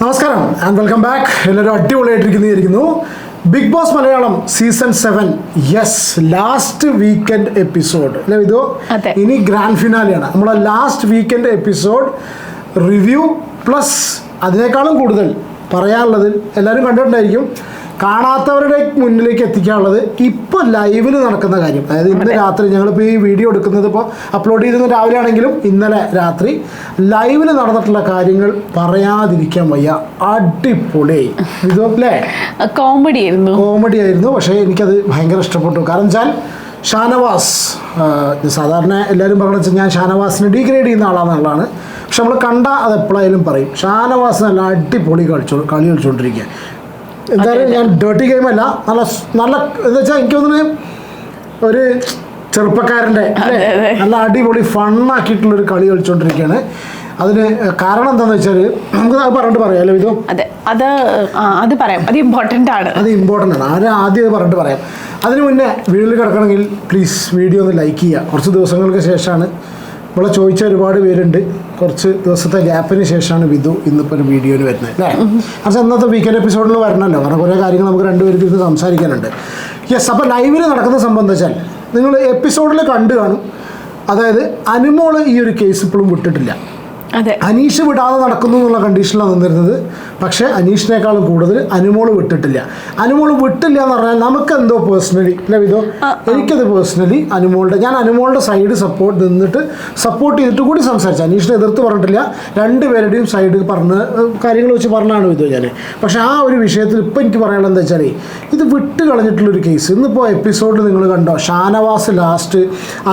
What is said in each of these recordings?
നമസ്കാരം and welcome back എല്ലാവരും അടിപൊളിയായിട്ടിരിക്കുന്നു. Big boss Malayalam season seven yes last weekend episode അല്ലെ ഇതോ ഇനി ഗ്രാൻഡ് ഫിനാലെയാണ് നമ്മളെ last weekend episode review plus അതിനേക്കാളും കൂടുതൽ പറയാനുള്ളത് എല്ലാവരും കണ്ടിട്ടുണ്ടായിരിക്കും. കാണാത്തവരുടെ മുന്നിലേക്ക് എത്തിക്കാനുള്ളത് ഇപ്പോൾ ലൈവിൽ നടക്കുന്ന കാര്യം. അതായത് ഇന്ന് രാത്രി ഞങ്ങളിപ്പോൾ ഈ വീഡിയോ എടുക്കുന്നത് ഇപ്പോൾ അപ്ലോഡ് ചെയ്തിരുന്ന രാവിലെ ആണെങ്കിലും ഇന്നലെ രാത്രി ലൈവിൽ നടന്നിട്ടുള്ള കാര്യങ്ങൾ പറയാതിരിക്കാൻ വയ്യ. അടിപൊളി. ഇതല്ലേ കോമഡി ആയിരുന്നു. കോമഡി ആയിരുന്നു. പക്ഷേ എനിക്കത് ഭയങ്കര ഇഷ്ടപ്പെട്ടു. കാരണം വെച്ചാൽ ഷാനവാസ് സാധാരണ എല്ലാവരും പറഞ്ഞു വെച്ചാൽ ഞാൻ ഷാനവാസിനെ ഡീഗ്രേഡ് ചെയ്യുന്ന ആളാണെന്നുള്ളതാണ് പക്ഷെ നമ്മൾ കണ്ട അത് എപ്പോഴായാലും പറയും. ഷാനവാസ് നല്ല അടിപൊളി കളിച്ചോ കളി കളിച്ചുകൊണ്ടിരിക്കുക എന്തായാലും ഞാൻ ഡേർട്ടി ഗെയിം അല്ല. നല്ല നല്ല എന്താ വെച്ചാൽ എനിക്ക് തോന്നുന്നു ഒരു ചെറുപ്പക്കാരന്റെ അതെ, അതെ. നല്ല അടിപൊളി ഫണ്ണാക്കിയിട്ടുള്ളൊരു കളി കളിച്ചുകൊണ്ടിരിക്കുകയാണ് അതിന് കാരണം എന്താണെന്ന് വെച്ചാൽ നമുക്ക് അത് പറഞ്ഞിട്ട് പറയാം അല്ലേ ഇതോ അതെ അത് അത് പറയാം. അത് ഇമ്പോർട്ടന്റ് ആണ്. അത് ഇമ്പോർട്ടന്റ് ആണ്. ആരും ആദ്യം അത് പറഞ്ഞിട്ട് പറയാം. അതിന് മുന്നേ വീട്ടിൽ കിടക്കണമെങ്കിൽ പ്ലീസ് വീഡിയോ ഒന്ന് ലൈക്ക് ചെയ്യുക. കുറച്ച് ദിവസങ്ങൾക്ക് ശേഷമാണ് ഇവിടെ ചോദിച്ച ഒരുപാട് പേരുണ്ട്. കുറച്ച് ദിവസത്തെ ഗ്യാപ്പിന് ശേഷമാണ് വിധു ഇന്നിപ്പോൾ ഒരു വീഡിയോയിൽ വരുന്നത് അല്ലേ? പക്ഷേ ഇന്നത്തെ വീക്കെൻഡ് എപ്പിസോഡിൽ വരണമല്ലോ കാരണം കുറേ കാര്യങ്ങൾ നമുക്ക് രണ്ടുപേർക്ക് ഇരുന്ന് സംസാരിക്കാനുണ്ട്. യെസ് അപ്പോൾ ലൈവിൽ നടക്കുന്ന സംബന്ധിച്ചാൽ നിങ്ങൾ എപ്പിസോഡിൽ കണ്ടു കാണും. അതായത് അനുമോൾ ഈ ഒരു കേസ് ഇപ്പോഴും വിട്ടിട്ടില്ല. അനീഷ് വിടാതെ നടക്കുന്നു എന്നുള്ള കണ്ടീഷനിലാണ് നിന്നിരുന്നത് പക്ഷേ അനീഷിനേക്കാളും കൂടുതൽ അനുമോൾ വിട്ടിട്ടില്ല. അനുമോൾ വിട്ടില്ല എന്ന് പറഞ്ഞാൽ നമുക്ക് എന്തോ പേഴ്സണലി അല്ലെ വിധോ? എനിക്കത് പേഴ്സണലി അനുമോളുടെ ഞാൻ അനുമോളുടെ സൈഡ് സപ്പോർട്ട് നിന്നിട്ട് സപ്പോർട്ട് ചെയ്തിട്ട് കൂടി സംസാരിച്ചു. അനീഷിനെ എതിർത്ത് പറഞ്ഞിട്ടില്ല. രണ്ടുപേരുടെയും സൈഡ് പറഞ്ഞ് കാര്യങ്ങൾ വെച്ച് പറഞ്ഞാണ് വിധോ ഞാൻ പക്ഷേ ആ ഒരു വിഷയത്തിൽ ഇപ്പം എനിക്ക് പറയാനുള്ളത് എന്താ വെച്ചാൽ ഇത് വിട്ട് കളഞ്ഞിട്ടുള്ളൊരു കേസ് ഇന്നിപ്പോൾ എപ്പിസോഡ് നിങ്ങൾ കണ്ടോ? ഷാനവാസ് ലാസ്റ്റ്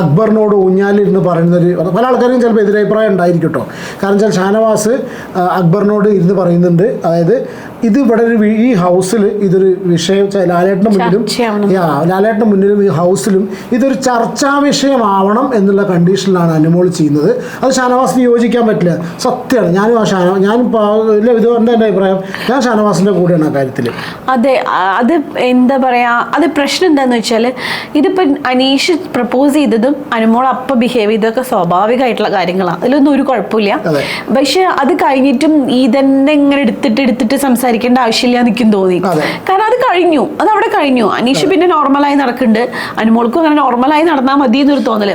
അക്ബറിനോട് ഊഞ്ഞാലിരുന്ന് പറയുന്നൊരു പല ആൾക്കാരും ചിലപ്പോൾ എതിരഭിപ്രായം ഉണ്ടായിരിക്കും കേട്ടോ. കാരണം വെച്ചാൽ ഷാനവാസ് അക്ബറിനോട് ഇരുന്ന് പറയുന്നുണ്ട്. അതായത് ഇത് ഇവിടെ ഒരു ഈ ഹൗസിൽ ഇതൊരു വിഷയം ലാലേട്ടന്റെ മുന്നിലും ലാലേട്ടന്റെ മുന്നിലും ഈ ഹൗസിലും ഇതൊരു ചർച്ചാ വിഷയമാവണം എന്നുള്ള കണ്ടീഷനിലാണ് അനുമോൾ ചെയ്യുന്നത്. അത് ഷാനവാസിന് യോജിക്കാൻ പറ്റില്ല. സത്യമാണ്. ഞാനും ആ ഷാന ഞാനും ഇല്ല ഇത് എന്റെ അഭിപ്രായം. ഞാൻ ഷാനവാസിന്റെ കൂടെയാണ് ആ കാര്യത്തിൽ അതെ അത് എന്താ പറയാ അത് പ്രശ്നം എന്താന്ന് വെച്ചാൽ ഇതിപ്പോൾ അനീഷ് പ്രപ്പോസ് ചെയ്തതും അനുമോൾ അപ്പം ബിഹേവ് ചെയ്തതൊക്കെ സ്വാഭാവികമായിട്ടുള്ള കാര്യങ്ങളാണ് അതിലൊന്നും ഒരു കുഴപ്പമില്ല. പക്ഷെ അത് കഴിഞ്ഞിട്ടും ഈ തന്നെ ഇങ്ങനെ എടുത്തിട്ട് എടുത്തിട്ട് സംസാരിക്കേണ്ട ആവശ്യമില്ല എനിക്കും തോന്നി. കാരണം അത് കഴിഞ്ഞു. അത് അവിടെ കഴിഞ്ഞു. അനീഷ് പിന്നെ നോർമലായി നടക്കുന്നുണ്ട്. അനുമോൾക്കും അങ്ങനെ നോർമലായി നടന്നാൽ മതി എന്നൊരു തോന്നൽ.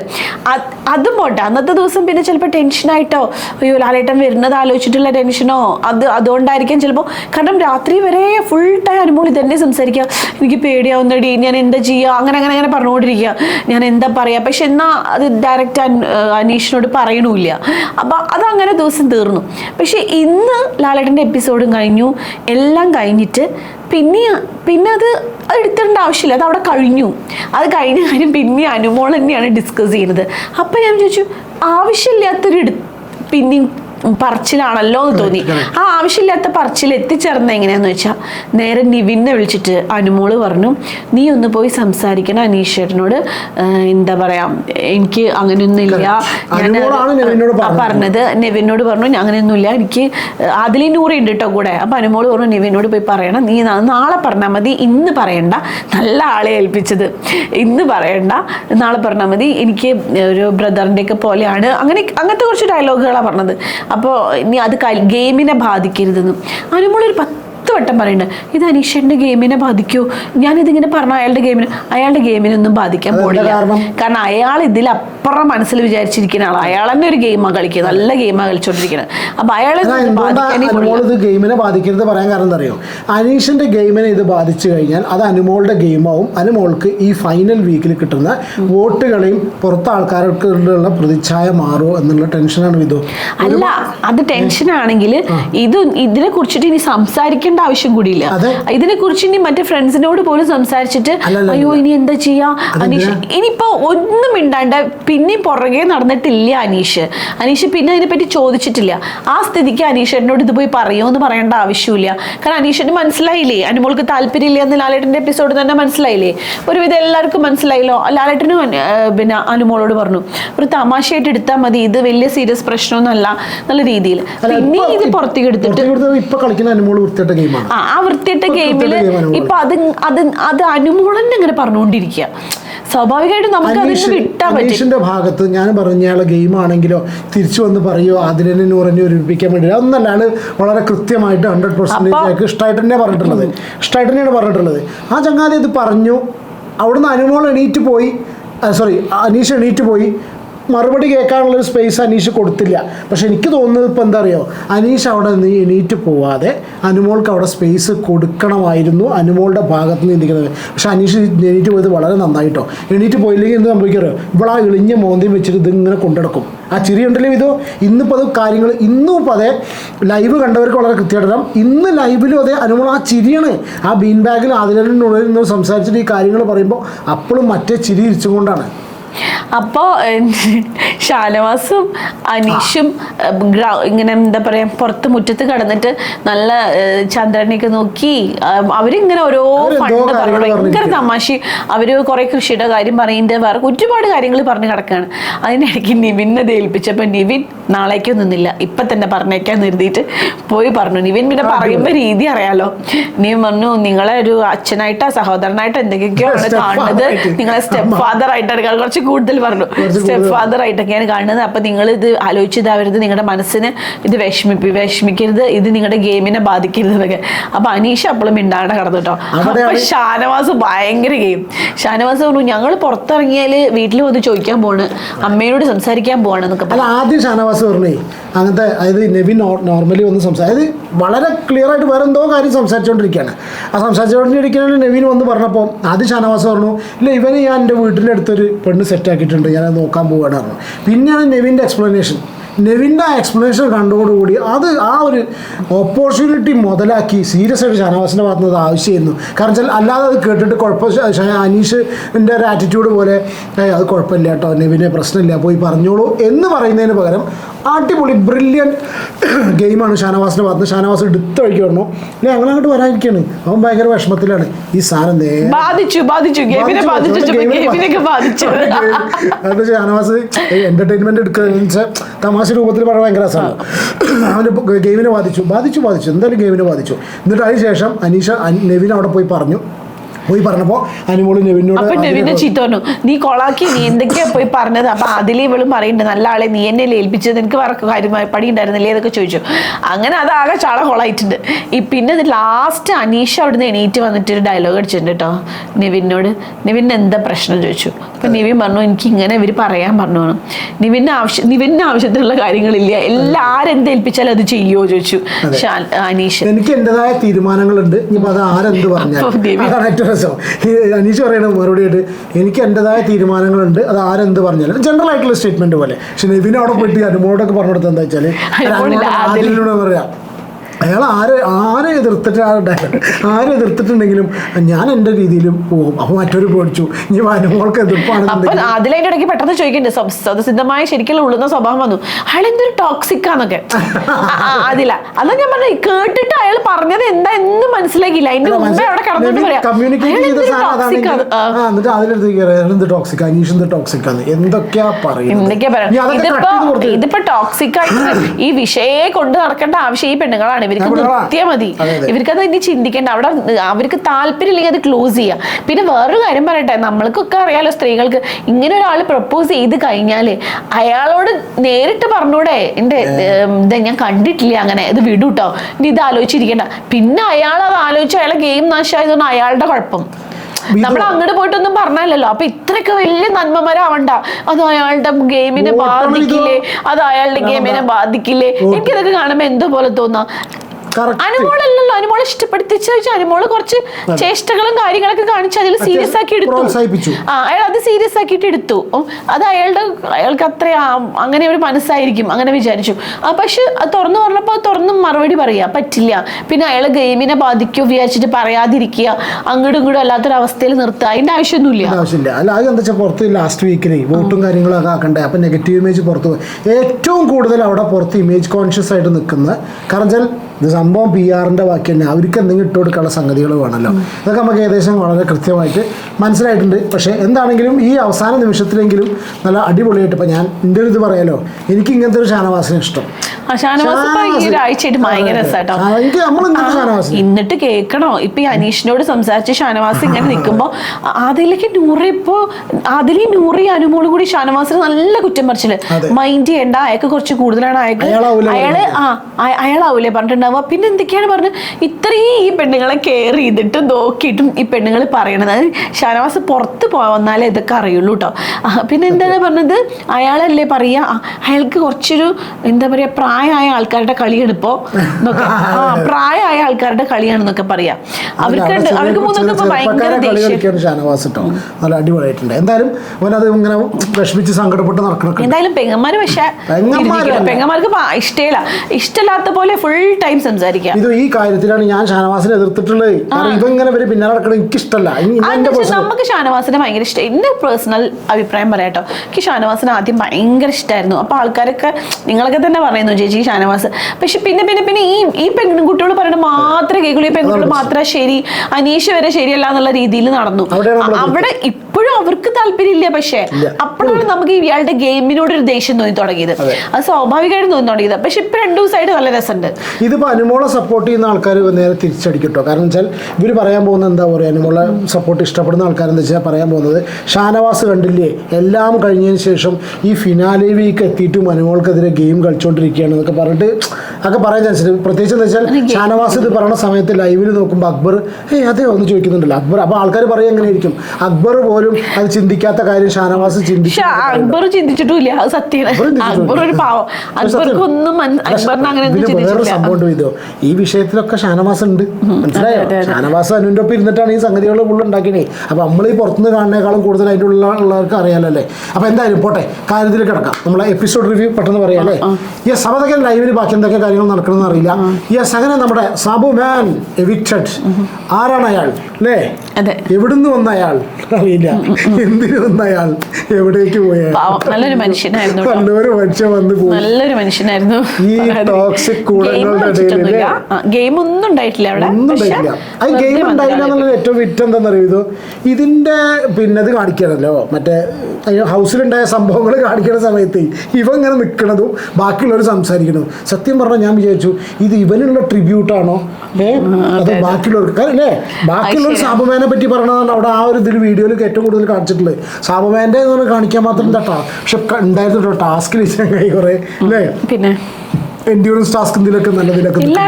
അതും പോട്ടെ. അന്നത്തെ ദിവസം പിന്നെ ചിലപ്പോൾ ടെൻഷനായിട്ടോ അയ്യോ ലാലേട്ടൻ വരുന്നത് ആലോചിച്ചിട്ടുള്ള ടെൻഷനോ അത് അതുകൊണ്ടായിരിക്കും ചിലപ്പോൾ കാരണം രാത്രി വരെ ഫുൾ ടൈം അനുമോൾ ഇതന്നെ സംസാരിക്കുക. എനിക്ക് പേടിയാവുന്നടി ഞാൻ എന്താ ചെയ്യുക അങ്ങനെ അങ്ങനെ അങ്ങനെ പറഞ്ഞുകൊണ്ടിരിക്കുക. ഞാൻ എന്താ പറയുക പക്ഷെ എന്നാൽ അത് ഡയറക്റ്റ് അനീഷിനോട് പറയണമില്ല അപ്പം അതങ്ങനെ ദിവസം തീർന്നു. പക്ഷെ ഇന്ന് ലാലേട്ടന്റെ എപ്പിസോഡും കഴിഞ്ഞു. എല്ലാം കഴിഞ്ഞിട്ട് പിന്നെ പിന്നെ അത് എടുത്തിടേണ്ട ആവശ്യമില്ല. അത് അവിടെ കഴിഞ്ഞു. അത് കഴിഞ്ഞ കാര്യം പിന്നെ അനുമോൾ തന്നെയാണ് ഡിസ്കസ് ചെയ്യുന്നത്. അപ്പം ഞാൻ ചോദിച്ചു ആവശ്യമില്ലാത്തൊരു പിന്നെയും പറച്ചിലാണല്ലോ എന്ന് തോന്നി. ആ ആവശ്യമില്ലാത്ത പറച്ചിൽ എത്തിച്ചേർന്ന എങ്ങനെയാന്ന് വെച്ചാൽ നേരെ നിവിനെ വിളിച്ചിട്ട് അനുമോൾ പറഞ്ഞു നീ ഒന്ന് പോയി സംസാരിക്കണം അനീഷേട്ടനോട്. എന്താ പറയാ എനിക്ക് അങ്ങനെയൊന്നും ഇല്ല ഞാൻ പറഞ്ഞത്. നെവിനോട് പറഞ്ഞു "ഞാൻ അങ്ങനെയൊന്നുമില്ല. എനിക്ക് അതിലെ നൂറ് ഉണ്ട് കേട്ടോ കൂടെ. അപ്പൊ അനുമോൾ പറഞ്ഞു നെവിനോട് പോയി പറയണം. നീ നാളെ പറഞ്ഞാൽ മതി. ഇന്ന് പറയണ്ട. നല്ല ആളെ ഏൽപ്പിച്ചത്. ഇന്ന് പറയണ്ട. നാളെ പറഞ്ഞാൽ മതി. എനിക്ക് ഒരു ബ്രദറിന്റെ ഒക്കെ പോലെയാണ്. അങ്ങനെ അങ്ങനത്തെ കുറച്ച് ഡയലോഗുകളാണ് പറഞ്ഞത്. അപ്പോൾ ഇനി അത് ഗെയിമിനെ ബാധിക്കരുതെന്നും. അനുമോളൊരു ഒരു പത്ത് വട്ടം പറയുന്നുണ്ട് ഇത് അനീഷന്റെ ഗെയിമിനെ ബാധിക്കൂ. ഞാൻ ഞാനിതിങ്ങനെ പറഞ്ഞു അയാളുടെ ഗെയിമിന് അയാളുടെ ഗെയിമിനൊന്നും ബാധിക്കാൻ പോകില്ല കാരണം? അയാൾ ഇതിലപ്പുറം മനസ്സിൽ വിചാരിച്ചിരിക്കുന്ന ആളാണ് അയാൾ തന്നെ ഒരു ഗെയിമാണ് കളിക്കുന്നത് നല്ല ഗെയിമാണ് കളിച്ചോണ്ടിരിക്കുന്നത് അപ്പൊ അയാളെ ഇത് ഗെയിമിനെ ബാധിക്കരുത് പറയാൻ കാരണം അറിയോ അനീഷിന്റെ ഗെയിമിനെ ഇത് ബാധിച്ചു കഴിഞ്ഞാൽ അത് അനുമോളുടെ ഗെയിമാവും അനുമോൾക്ക് ഈ ഫൈനൽ വീക്കിൽ കിട്ടുന്ന വോട്ടുകളെയും പുറത്തെ ആൾക്കാർക്കുള്ള പ്രതിച്ഛായ മാറുമോ എന്നുള്ള ടെൻഷനാണ് ഇത് അല്ല അത് ടെൻഷൻ ആണെങ്കിൽ ഇത് ഇതിനെ കുറിച്ചിട്ട് ഇനി സംസാരിക്കേണ്ട ആവശ്യം കൂടിയില്ല. ഇതിനെ കുറിച്ച് ഇനി മറ്റേ ഫ്രണ്ട്സിനോട് പോലും സംസാരിച്ചിട്ട് അയ്യോ ഇനി എന്താ ചെയ്യാ? അനീഷ് ഇനിയിപ്പോ ഒന്നും ഇണ്ടാണ്ട് പിന്നെ പുറകെ നടന്നിട്ടില്ല അനീഷ്. അനീഷ് പിന്നെ അതിനെപ്പറ്റി ചോദിച്ചിട്ടില്ല. ആ സ്ഥിതിക്ക് അനീഷേട്ടനോട് ഇത് പോയി പറയുമോ എന്ന് പറയേണ്ട ആവശ്യമില്ല കാരണം അനീഷന് മനസ്സിലായില്ലേ? അനുമോൾക്ക് താല്പര്യമില്ല എന്ന് ലാലേട്ടന്റെ എപ്പിസോഡ് തന്നെ മനസ്സിലായില്ലേ? ഒരുവിധം എല്ലാവർക്കും മനസ്സിലായില്ലോ. ലാലേട്ടനും പിന്നെ അനുമോളോട് പറഞ്ഞു ഒരു തമാശയായിട്ട് എടുത്താൽ മതി. ഇത് വലിയ സീരിയസ് പ്രശ്നമൊന്നുമല്ല. നല്ല രീതിയിൽ. പിന്നെ ഇത് പുറത്തേക്ക് എടുത്തിട്ട് ഇപ്പൊ കളിക്കുന്ന അനുമോൾ ഗെയിമാണ്. ആ വൃത്തിയിട്ട ഗെയിമിൽ ഗെയിമിൽ ഇപ്പൊ അത് അത് അത് അനുമോളന്നെ ഇങ്ങനെ പറഞ്ഞുകൊണ്ടിരിക്കുക. സ്വാഭാവികമായിട്ടും നമുക്ക് അതിന് പറ്റും ഭാഗത്ത് ഞാൻ പറഞ്ഞ ആളെ ഗെയിം ആണെങ്കിലോ തിരിച്ചു വന്ന് പറയോ അതിനെ നൂറിനെ ഒരുമിപ്പിക്കാൻ വേണ്ടി അതൊന്നല്ല ആൾ വളരെ കൃത്യമായിട്ട് ഹൺഡ്രഡ് പെർസെന്റേജ് ഇഷ്ടമായിട്ട് തന്നെ പറഞ്ഞിട്ടുള്ളത്. ഇഷ്ടമായിട്ട് തന്നെയാണ് പറഞ്ഞിട്ടുള്ളത്. ആ ചങ്ങാതി ഇത് പറഞ്ഞു. അവിടുന്ന് അനുമോൾ എണീറ്റ് പോയി. സോറി അനീഷ് എണീറ്റ് പോയി. മറുപടി കേൾക്കാനുള്ള ഒരു സ്പേസ് അനീഷ് കൊടുത്തില്ല. പക്ഷെ എനിക്ക് തോന്നുന്നത് ഇപ്പോൾ എന്താ അറിയോ? അനീഷ് അവിടെ നീ എണീറ്റ് പോവാതെ അനുമോൾക്ക് അവിടെ സ്പേസ് കൊടുക്കണമായിരുന്നു അനുമോളുടെ ഭാഗത്ത് നിന്ന് ഇരിക്കുന്നത്. പക്ഷെ അനീഷ് എണീറ്റ് പോയത് വളരെ നന്നായിട്ടോ. എണീറ്റ് പോയില്ലെങ്കിൽ എന്ത് സംഭവിക്കാറോ ഇവിടെ ആ ഇളിഞ്ഞ മോന്തിയും വെച്ചിട്ട് ഇതിങ്ങനെ കൊണ്ടെടുക്കും ആ ചിരി ഉണ്ടല്ലോ ഇതോ ഇന്നിപ്പോൾ അത് കാര്യങ്ങൾ ഇന്നും ഇപ്പോൾ അതെ ലൈവ് കണ്ടവർക്ക് വളരെ കൃത്യമായിട്ട് ഇന്ന് ലൈവിലും അതെ അനുമോൾ ആ ചിരിയാണ്. ആ ബീൻ ബാഗിൽ അതിനുള്ളിൽ നിന്ന് സംസാരിച്ചിട്ട് ഈ കാര്യങ്ങൾ പറയുമ്പോൾ അപ്പോഴും മറ്റേ ചിരി ഇരിച്ചുകൊണ്ടാണ് അപ്പോ ഏഹ്, ഷാനവാസും അനീഷും ഇങ്ങനെ എന്താ പറയാ പുറത്ത് മുറ്റത്ത് കിടന്നിട്ട് നല്ല ചന്ദ്രനെയൊക്കെ നോക്കി അവരിങ്ങനെ ഓരോ പണ്ട് ഫണ്ട് പറഞ്ഞു ഭയങ്കര തമാശ. അവർ കുറെ കൃഷിയുടെ കാര്യം പറയുന്നുണ്ട് വേറെ ഒരുപാട് കാര്യങ്ങൾ പറഞ്ഞു കിടക്കുകയാണ് അതിനിടയ്ക്ക് നിവിനെ ഏൽപ്പിച്ചപ്പോ നിവിൻ നാളേക്കോ നിന്നില്ല. ഇപ്പൊ തന്നെ പറഞ്ഞേക്കാൻ നിർത്തിയിട്ട് പോയി പറഞ്ഞു. നിവിൻ പിന്നെ പറയുമ്പോ രീതി അറിയാലോ. നീ പറഞ്ഞു നിങ്ങളെ ഒരു അച്ഛനായിട്ടാ സഹോദരനായിട്ടോ എന്തെങ്കിലും കാണുന്നത്. നിങ്ങളെ സ്റ്റെപ്പ് ഫാദർ ആയിട്ടാണ് കാണുന്നത്. കുറച്ച് കൂടുതൽ പറഞ്ഞു. സ്റ്റെപ്പ്. ഫാദർ ആയിട്ടൊക്കെയാണ് കാണുന്നത്. അപ്പൊ നിങ്ങൾ ഇത് ആലോചിച്ചിതാവരുത്. നിങ്ങളുടെ മനസ്സിന് ഇത് വിഷമിപ്പി വിഷമിക്കരുത്. ഇത് നിങ്ങളുടെ ഗെയിമിനെ ബാധിക്കരുത് എന്നൊക്കെ. അപ്പൊ അനീഷ അപ്പോഴും മിണ്ടാണ്ട കടന്നു കേട്ടോ അപ്പൊ ഷാനവാസ് ഭയങ്കര ഗെയിം ഷാനവാസ് പറഞ്ഞു ഞങ്ങൾ പുറത്തിറങ്ങിയാൽ വീട്ടിൽ വന്ന് ചോദിക്കാൻ പോവാണ് അമ്മയോട് സംസാരിക്കാൻ പോവാണ് എന്നൊക്കെ അല്ല ആദ്യം ഷാനവാസ് പറഞ്ഞേ അങ്ങനത്തെ അതായത് നെവിൻ നോർമലി ഒന്ന് സംസാരിച്ചു അതായത് വളരെ ക്ലിയർ ആയിട്ട് വേറെ എന്തോ കാര്യം സംസാരിച്ചുകൊണ്ടിരിക്കുകയാണ് ആ സംസാരിച്ചുകൊണ്ടിരിക്കുന്ന നെവിൻ വന്ന് പറഞ്ഞപ്പോൾ ആദ്യം ഷാനവാസ് പറഞ്ഞു ഇല്ല ഇവന് ഞാൻ എന്റെ വീട്ടിന്റെ അടുത്തൊരു പെണ്ണ് സെറ്റ് ആക്കിയിട്ടുണ്ട് ഞാൻ നോക്കാൻ പോവുകയാണ് പറഞ്ഞു. പിന്നെയാണ് നെവിന്റെ എക്സ്പ്ലനേഷൻ നെവിന്റെ ആ എക്സ്പ്ലനേഷൻ കണ്ടോടുകൂടി അത് ആ ഒരു ഓപ്പർച്യൂണിറ്റി മുതലാക്കി സീരിയസ് ആയിട്ട് ഷാനവാസിന്റെ ഭാഗത്ത് നിന്ന് അത് ആവശ്യമായിരുന്നു. കാരണം വെച്ചാൽ അല്ലാതെ അത് കേട്ടിട്ട് കുഴപ്പം അനീഷിന്റെ ഒരു ആറ്റിറ്റ്യൂഡ് പോലെ "ഏയ് അത് കുഴപ്പമില്ല കേട്ടോ നെവിനെ പ്രശ്നമില്ല പോയി പറഞ്ഞോളൂ എന്ന് പറയുന്നതിന് പകരം അടിപൊളി ബ്രില്യൻ ഗെയിമാണ് ഷാനവാസിന്റെ ഭാഗത്ത് നിന്ന്. ഷാനവാസ് എടുത്ത് വഴിക്ക് പറഞ്ഞു ഇല്ല ഞങ്ങൾ അങ്ങോട്ട് വരാനിരിക്കുകയാണ് അവൻ ഭയങ്കര വിഷമത്തിലാണ്. ഈ സാധനം ബാധിച്ചു ഷാനവാസ് എന്റർടൈൻമെന്റ് എടുക്കുക വെച്ചാൽ തമാശ രൂപത്തിൽ പറയാൻ ഭയങ്കര രസമാണ്. അവന് ഗെയിമിനെ ബാധിച്ചു ബാധിച്ചു ബാധിച്ചു. എന്തായാലും ഗെയിമിനെ ബാധിച്ചു. എന്നിട്ട് അതിന് ശേഷം അനീഷ നെവിൻ അവിടെ പോയി പറഞ്ഞു. പോയി പറഞ്ഞപ്പോൾ അനുമോൾ നെവിനോട് അപ്പൊ നെവിനെ അതിനെ- ചീത്ത പറഞ്ഞു. നീ കൊളാക്കി നീ എന്തൊക്കെയാ പോയി പറഞ്ഞത്? അപ്പൊ അതിൽ ഇവളും പറയുന്നുണ്ട് നല്ല ആളെ നീ എന്നെ ഏൽപ്പിച്ചത്? എനിക്ക് വർക്ക് കാര്യമായി പടി ഉണ്ടായിരുന്നില്ലേ? എന്നൊക്കെ ചോദിച്ചു. അങ്ങനെ അതാകെ ചാള കൊളായിട്ടുണ്ട്. ഈ പിന്നെ ലാസ്റ്റ് അനീഷ അവിടുന്ന് എണീറ്റ് വന്നിട്ട് ഒരു ഡയലോഗ് അടിച്ചിട്ടുണ്ട് കേട്ടോ നിവിനോട് നിവിന് എന്താ പ്രശ്നം? ചോദിച്ചു. അപ്പൊ നിവിൻ പറഞ്ഞു എനിക്ക് ഇങ്ങനെ ഇവർ പറയാൻ പറഞ്ഞു നിവിന് ആവശ്യം നിവിന് ആവശ്യത്തിനുള്ള കാര്യങ്ങളില്ല. എല്ലാരും എന്ത് ഏൽപ്പിച്ചാലും അത് ചെയ്യുമോ ചോദിച്ചു. അനീഷ്. എനിക്ക് എന്റേതായ തീരുമാനങ്ങളുണ്ട്. അത് ആരെന്ത് ഈ അനീഷ് പറയണ മറുപടി ആയിട്ട് എനിക്ക് എന്റെതായ തീരുമാനങ്ങളുണ്ട് അത് ആരെന്ത് പറഞ്ഞാലും ജനറൽ ആയിട്ടുള്ള സ്റ്റേറ്റ്മെന്റ് പോലെ. പക്ഷെ നെവിനെ അവിടെ പോയിട്ട് അനുമോടൊക്കെ പറഞ്ഞു കൊടുത്തത് എന്താ വെച്ചാൽ പറയാം. അയാൾ ആരെ ആരെ എതിർത്തിട്ട് ആരെ എതിർത്തിട്ടുണ്ടെങ്കിലും ഞാൻ എന്റെ രീതിയിലും പോകും അപ്പോൾ മറ്റൊരു പേടിച്ചു. ഇനി വനമോൾക്ക് എതിർപ്പാണ് അതിലതിന്റെ ഇടയ്ക്ക് പെട്ടെന്ന് ചോദിക്കുന്നുണ്ട്. സ്വ- സ്വതസിദ്ധമായ ശരിക്കും ഉള്ളുന്ന സ്വഭാവം വന്നു. അയാൾ എന്തൊരു ടോക്സിക് ആന്നൊക്കെ. അതില. അതാ ഞാൻ പറഞ്ഞത്. കേട്ടിട്ട് അയാൾ പറഞ്ഞത് എന്താ എന്ന് മനസ്സിലാക്കിയില്ല. അതിന്റെ മുമ്പേ അവിടെ കടന്നിട്ട് ടോക്സിക് അനീഷ് എന്ത് ടോക്സിക് ആണ്? എന്തൊക്കെയാ പറയുന്നത്? ഇതിപ്പോ ടോക്സിക് ആയിട്ട് ഈ വിഷയെ കൊണ്ട് നടക്കേണ്ട ആവശ്യം ഈ പെണ്ണുങ്ങളാണ്. ഇവർക്ക് നിർത്തിയാൽ. മതി. അതെ, അതെ. ഇവർക്ക് അത് ഇനി ചിന്തിക്കേണ്ട. അവിടെ അവർക്ക് താല്പര്യം ഇല്ലെങ്കിൽ അത് ക്ലോസ് ചെയ്യാം. പിന്നെ വേറൊരു കാര്യം പറയട്ടെ. നമ്മൾക്കൊക്കെ അറിയാലോ സ്ത്രീകൾക്ക് ഇങ്ങനെ ഒരാൾ പ്രപ്പോസ് ചെയ്ത് കഴിഞ്ഞാൽ അയാളോട് നേരിട്ട് പറഞ്ഞൂടെ എന്റെ ഇതാ ഞാൻ കണ്ടിട്ടില്ല അങ്ങനെ ഇത് വിടൂട്ടോ. ഇനി ഇത് ആലോചിച്ചിരിക്കേണ്ട. പിന്നെ അയാൾ അത് ആലോചിച്ച് അയാളെ ഗെയിം നാശമായതുകൊണ്ട് അയാളുടെ കുഴപ്പം. നമ്മൾ അങ്ങോട്ട് പോയിട്ടൊന്നും പറഞ്ഞല്ലോ അപ്പൊ ഇത്രയൊക്കെ വലിയ നന്മമാരാവണ്ട. അത് അയാളുടെ ഗെയിമിനെ. ബാധിക്കില്ലേ? അത് അയാളുടെ ഗെയിമിനെ ബാധിക്കില്ലേ. എനിക്കിതൊക്കെ കാണുമ്പോ എന്തോ പോലെ തോന്നാ? Correct. അനുമോളല്ലല്ലോ. അനുമോളെ ഇഷ്ടപ്പെടുത്തിച്ച് വെച്ചാൽ അനുമോൾ കുറച്ച് ചേഷ്ടകളും കാര്യങ്ങളൊക്കെ കാണിച്ച് അതിൽ സീരിയസ് ആക്കി എടുത്തു. ആ അയാൾ അത് സീരിയസ് ആക്കിയിട്ട് എടുത്തു. അത് അയാളുടെ അയാൾക്ക് അത്ര അങ്ങനെ ഒരു മനസ്സായിരിക്കും അങ്ങനെ വിചാരിച്ചു. ആ പക്ഷെ തുറന്നു പറഞ്ഞപ്പോൾ തുറന്ന് മറുപടി പറയാ പറ്റില്ല. പിന്നെ അയാൾ ഗെയിമിനെ ബാധിക്കും വിചാരിച്ചിട്ട് പറയാതിരിക്കുക അങ്ങോട്ടും ഇങ്ങോട്ടും അല്ലാത്തൊരവസ്ഥയിൽ നിർത്തുക അതിന്റെ ആവശ്യമൊന്നുമില്ല. ആവശ്യമില്ല. അല്ല അത് എന്താ വെച്ചാൽ പുറത്ത് ലാസ്റ്റ് വീക്കിൽ വോട്ടും കാര്യങ്ങളൊക്കെ ആക്കണ്ടേ? അപ്പൊ നെഗറ്റീവ് ഇമേജ് പുറത്ത് ഏറ്റവും കൂടുതൽ അവിടെ പുറത്ത് ഇമേജ് കോൺഷ്യസ് ആയിട്ട് നിൽക്കുന്നത് കാരണം ഇത് സംഭവം പി ആറിന്റെ ബാക്കി തന്നെ അവർക്ക് എന്തെങ്കിലും ഇട്ട് കൊടുക്കാനുള്ള സംഗതികൾ വേണമല്ലോ. ഇതൊക്കെ നമുക്ക് ഏകദേശം വളരെ കൃത്യമായിട്ട് മനസ്സിലായിട്ടുണ്ട്. പക്ഷേ എന്താണെങ്കിലും ഈ അവസാന നിമിഷത്തിലെങ്കിലും നല്ല അടിപൊളിയായിട്ട് ഇപ്പം ഞാൻ എന്റെ ഒരു ഇത് പറയാലോ. എനിക്ക് ഇങ്ങനത്തെ ഒരു ഷാനവാസിനെ ഇഷ്ടം. എന്നിട്ട് കേൾക്കണോ? ഇപ്പൊ ഈ അനീഷിനോട് സംസാരിച്ച് ഷാനവാസ് ഇങ്ങനെ നിൽക്കുമ്പോ അതിലേക്ക് നൂറി ഇപ്പോ അതിലെ നൂറി അനുമോളും കൂടി ഷാനവാസിന് നല്ല കുറ്റം പറിച്ചില്ല മൈൻഡ് ചെയ്യണ്ട അയാൾക്ക് കുറച്ച് കൂടുതലാണ്. അയാൾക്ക് അയാൾ ആ അയാളാവൂലേ അയാളാവൂലേ പറഞ്ഞിട്ടുണ്ടാവുക പിന്നെ എന്തൊക്കെയാണ് പറഞ്ഞത് ഇത്രയും ഈ പെണ്ണുങ്ങളെ കെയർ ചെയ്തിട്ടും നോക്കിയിട്ടും ഈ പെണ്ണുങ്ങൾ പറയണത്. അത് ഷാനവാസ് പുറത്ത് പോവന്നാലേ ഇതൊക്കെ അറിയുള്ളൂ കേട്ടോ പിന്നെ എന്താണ് പറഞ്ഞത്? അയാളല്ലേ പറയുക അയാൾക്ക് കുറച്ചൊരു എന്താ പറയുക പ്രായമായ ആൾക്കാരുടെ കളിയാണ് ഇപ്പോൾ. ആ പ്രായമായ ആൾക്കാരുടെ കളിയാണെന്നൊക്കെ പറയാം. അവർക്ക് അവർക്ക് മൂന്നൊക്കെ ഭയങ്കര നല്ല അടിപൊളിയായിട്ടുണ്ട്. എന്തായാലും അവനത് ഇങ്ങനെ വിഷമിച്ച് സങ്കടപ്പെട്ട് നടക്കണൊക്കെ എന്തായാലും പെങ്ങന്മാര് പക്ഷേ. പെങ്ങന്മാർക്ക് ഇഷ്ടമില്ല ഇഷ്ടമില്ലാത്ത പോലെ ഫുൾ ടൈം സംസാരിക്കുക ഇത് ഈ കാര്യത്തിലാണ് ഞാൻ ഷാനവാസിനെ എതിർത്തിട്ടുള്ളത്. കാരണം ഇവങ്ങനെ വരെ പിന്നാലെ നടക്കണം എനിക്ക് ഇഷ്ടമല്ല അതെന്ന് എന്റെ പേഴ്സണൽ നമുക്ക് ഷാനവാസിനെ ഭയങ്കര ഇഷ്ടം. എന്റെ പേഴ്സണൽ അഭിപ്രായം പറയാട്ടോ എനിക്ക് ഷാനവാസിനെ ആദ്യം ഭയങ്കര ഇഷ്ടമായിരുന്നു അപ്പൊ ആൾക്കാരൊക്കെ നിങ്ങളൊക്കെ തന്നെ പറയുന്നു ചേച്ചി ഷാനവാസ്. പക്ഷെ പിന്നെ പിന്നെ പിന്നെ ഈ ഈ പെൺകുട്ടികൾ പറയുന്നത് മാത്രമേ കേൾക്കുള്ളൂ. ഈ പെൺകുട്ടികൾ മാത്രമേ ശരി അനീഷ് വരെ ശരിയല്ല എന്നുള്ള രീതിയിൽ നടന്നു. അവിടെ ഇപ്പോഴും അവർക്ക് താല്പര്യമില്ല പക്ഷേ. അപ്പോഴാണ് നമുക്ക് ഇയാളുടെ ഗെയിമിനോട് ഒരു ദേഷ്യം തോന്നി തുടങ്ങിയത്. അത്. സ്വാഭാവികമായിട്ടും തോന്നി തുടങ്ങിയത്. പക്ഷെ ഇപ്പൊ രണ്ടു ദിവസമായിട്ട് നല്ല രസമുണ്ട്. ഇതിപ്പോ അനുമോളെ സപ്പോർട്ട് ചെയ്യുന്ന ആൾക്കാർ നേരെ തിരിച്ചടിക്കട്ടോ. കാരണം വെച്ചാൽ ഇവർ പറയാൻ പോകുന്നത് എന്താ പറയുക അനുമോളെ സപ്പോർട്ട് ഇഷ്ടപ്പെടുന്ന ആൾക്കാരെന്ന് വെച്ചാൽ പറയാൻ പോകുന്നത് ഷാനവാസ് കണ്ടില്ലേ? എല്ലാം കഴിഞ്ഞതിന് ശേഷം ഈ ഫിനാലെ വീക്ക് എത്തിയിട്ടും അനുമോൾക്കെതിരെ ഗെയിം കളിച്ചുകൊണ്ടിരിക്കുകയാണ് എന്നൊക്കെ പറഞ്ഞിട്ട് ഒക്കെ പറയാൻ ചാൻസ് ഉണ്ട്. പ്രത്യേകിച്ച് എന്താ വെച്ചാൽ ഷാനവാസ് ഇത് പറയുന്ന സമയത്ത് ലൈവിൽ നോക്കുമ്പോൾ അക്ബർ ഏയ് അതെ ഒന്ന് ചോദിക്കുന്നുണ്ടല്ലോ. അക്ബർ അപ്പോൾ ആൾക്കാർ പറയും എങ്ങനെയായിരിക്കും? അക്ബർ പോലും അത് ചിന്തിക്കാത്ത കാര്യം ഷാനവാസ് ചിന്തിച്ചു അക്ബർ ചിന്തിച്ചിട്ടില്ല അത് സത്യമാണ്. അക്ബർ ഒരു പാവം. അക്ബർക്ക് ഒന്നും അങ്ങനെ വേറൊരു സംഭവം ഇതോ ഈ വിഷയത്തിലൊക്കെ ഷാനവാസ് ഉണ്ട് മനസ്സിലായോ. ഷാനവാസ് അനുവിന്റെ ഒപ്പം ഇരുന്നിട്ടാണ് ഈ സംഗതികൾ ഉള്ള ഉണ്ടാക്കിയേ അപ്പോൾ നമ്മൾ ഈ പുറത്തുനിന്ന് കാണുന്നേക്കാളും കൂടുതൽ അതിന്റെ ഉള്ള ഉള്ളവർക്ക് അറിയാലോ അല്ലേ അപ്പൊ എന്തായാലും പോട്ടെ കാര്യത്തിൽ കിടക്കാം. നമ്മളെ എപ്പിസോഡ് റിവ്യൂ പെട്ടെന്ന് പറയാം അല്ലേ? യെസ് അതൊക്കെ ലൈവിൽ ബാക്കി എന്തൊക്കെ കാര്യങ്ങൾ നടക്കണമെന്ന് അറിയില്ല. യെസ് അങ്ങനെ നമ്മുടെ സാബു മാൻ എവിക്റ്റഡ് ആരാണ് അയാൾ? അല്ലേ? എവിടുന്ന് വന്ന അയാൾ? അറിയില്ല. എന്തിനു വന്ന അയാൾ? എവിടേക്ക് പോയ? നല്ലൊരു മനുഷ്യനായിരുന്നു. നല്ലൊരു മനുഷ്യൻ വന്ന് പോയി. നല്ലൊരു മനുഷ്യനായിരുന്നു. ഈ ടോക്സിക് കൂടങ്ങളുടെ ഗെയിം ഒന്നും ഉണ്ടായിട്ടില്ല അവിടെ. ഒന്നും ഉണ്ടായില്ല അത് ഗെയിം ഉണ്ടായില്ല ഏറ്റവും വിറ്റ് എന്താണെന്നറിയോ? ഇത് ഇതിന്റെ പിന്നെ ഇത് കാണിക്കണല്ലോ. മറ്റേ ഹൗസിലുണ്ടായ സംഭവങ്ങൾ കാണിക്കുന്ന സമയത്ത് ഇവ ഇങ്ങനെ നിൽക്കണതും ബാക്കിയുള്ളവർ സംസാരിക്കണതും. സത്യം പറഞ്ഞാൽ ഞാൻ വിചാരിച്ചു ഇത് ഇവനുള്ള ട്രിബ്യൂട്ടാണോ? ഏ അത് ബാക്കിയുള്ളവർക്ക്? അല്ലേ? ബാക്കിയുള്ളവർ. സാബുമാനെ പറ്റി പറഞ്ഞതാണ് അവിടെ ആ ഒരു ഇതിൽ വീഡിയോയിൽ ഏറ്റവും കൂടുതൽ കാണിച്ചിട്ടുള്ളത്. സാബുമാന്റെ കാണിക്കാൻ മാത്രം തട്ടാ പക്ഷെ ഉണ്ടായിരുന്നു ടാസ്ക് ലിസ്റ്റ് കൈ കുറേ. അല്ലേ? പിന്നെ? എൻഡ്യൂറൻസ് ടാസ്ക് ഇതിലൊക്കെ നല്ല എല്ലാ.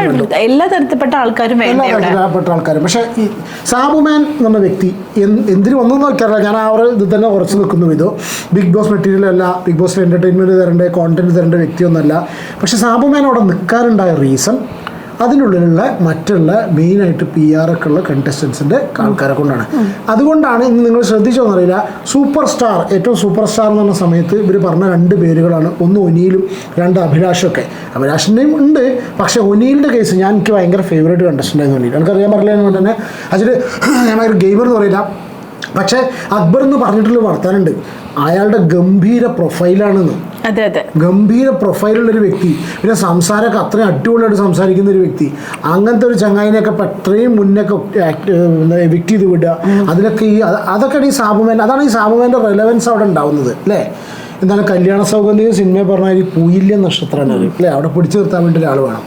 എല്ലാ തരത്തിൽപ്പെട്ട ആൾക്കാരും എല്ലാ തരത്തിൽപ്പെട്ട ആൾക്കാരും. പക്ഷേ ഈ സാബുമാൻ എന്ന വ്യക്തി എന്ത് എന്തിനു വന്നു നോക്കിയറിയില്ല ഞാൻ ആ ഒരു ഇത് തന്നെ കുറച്ച് നിൽക്കുന്നു ഇത് ബിഗ് ബോസ് മെറ്റീരിയൽ അല്ല ബിഗ് ബോസിൽ എന്റർടൈൻമെന്റ് തരേണ്ട കോണ്ടന്റ് തരേണ്ട വ്യക്തിയൊന്നല്ല പക്ഷേ സാബുമാൻ അവിടെ നിൽക്കാറുണ്ടായ റീസൺ അതിനുള്ളിലുള്ള മറ്റുള്ള മെയിനായിട്ട് പി ആർ ഒക്കെ ഉള്ള കണ്ടസ്റ്റൻസിന്റെ ആൾക്കാരെ കൊണ്ടാണ്. അതുകൊണ്ടാണ് ഇന്ന് നിങ്ങൾ ശ്രദ്ധിച്ചോന്നറിയില്ല സൂപ്പർ സ്റ്റാർ ഏറ്റവും സൂപ്പർ സ്റ്റാർ എന്ന് പറഞ്ഞ സമയത്ത് ഇവർ പറഞ്ഞ രണ്ട് പേരുകളാണ്. ഒന്ന് ഒനിയിലും രണ്ട് അഭിലാഷൊക്കെ അഭിലാഷിന്റെയും ഉണ്ട് പക്ഷേ ഒനിയിലിന്റെ കേസ് ഞാൻ എനിക്ക് ഭയങ്കര ഫേവറേറ്റ് കണ്ടസ്റ്റന്റ് ആയിരുന്നു ഒനിയിൽ. എനിക്കറിയാൻ എന്ന് തന്നെ അതിൽ ഞാൻ ഒരു ഗെയിമർ എന്ന് പറയില്ല. പക്ഷേ അക്ബർ എന്ന് പറഞ്ഞിട്ടുള്ള വർത്താനുണ്ട്. അയാളുടെ ഗംഭീര പ്രൊഫൈലാണെന്ന് ഗംഭീര പ്രൊഫൈലുള്ള ഒരു വ്യക്തി. പിന്നെ സംസാരമൊക്കെ അത്രയും അടിപൊളിയായിട്ട് സംസാരിക്കുന്ന ഒരു വ്യക്തി. അങ്ങനത്തെ ഒരു ചങ്ങായിനെയൊക്കെ അത്രയും മുന്നൊക്കെ വിക്ട് ചെയ്ത് വിടുക. അതിലൊക്കെ ഈ അതൊക്കെ അതൊക്കെയാണ് ഈ സാബുമേൻ അതാണ് ഈ സാബുമേന്റെ റെലവൻസ് അവിടെ ഉണ്ടാവുന്നത് അല്ലേ? എന്താണ് കല്യാണ സൗകര്യം സിനിമ പറഞ്ഞാൽ ഈ പൂയില്യ നക്ഷത്രമാണ് അല്ലേ? അവിടെ പിടിച്ചു നിർത്താൻ വേണ്ടി ഒരാൾ വേണം.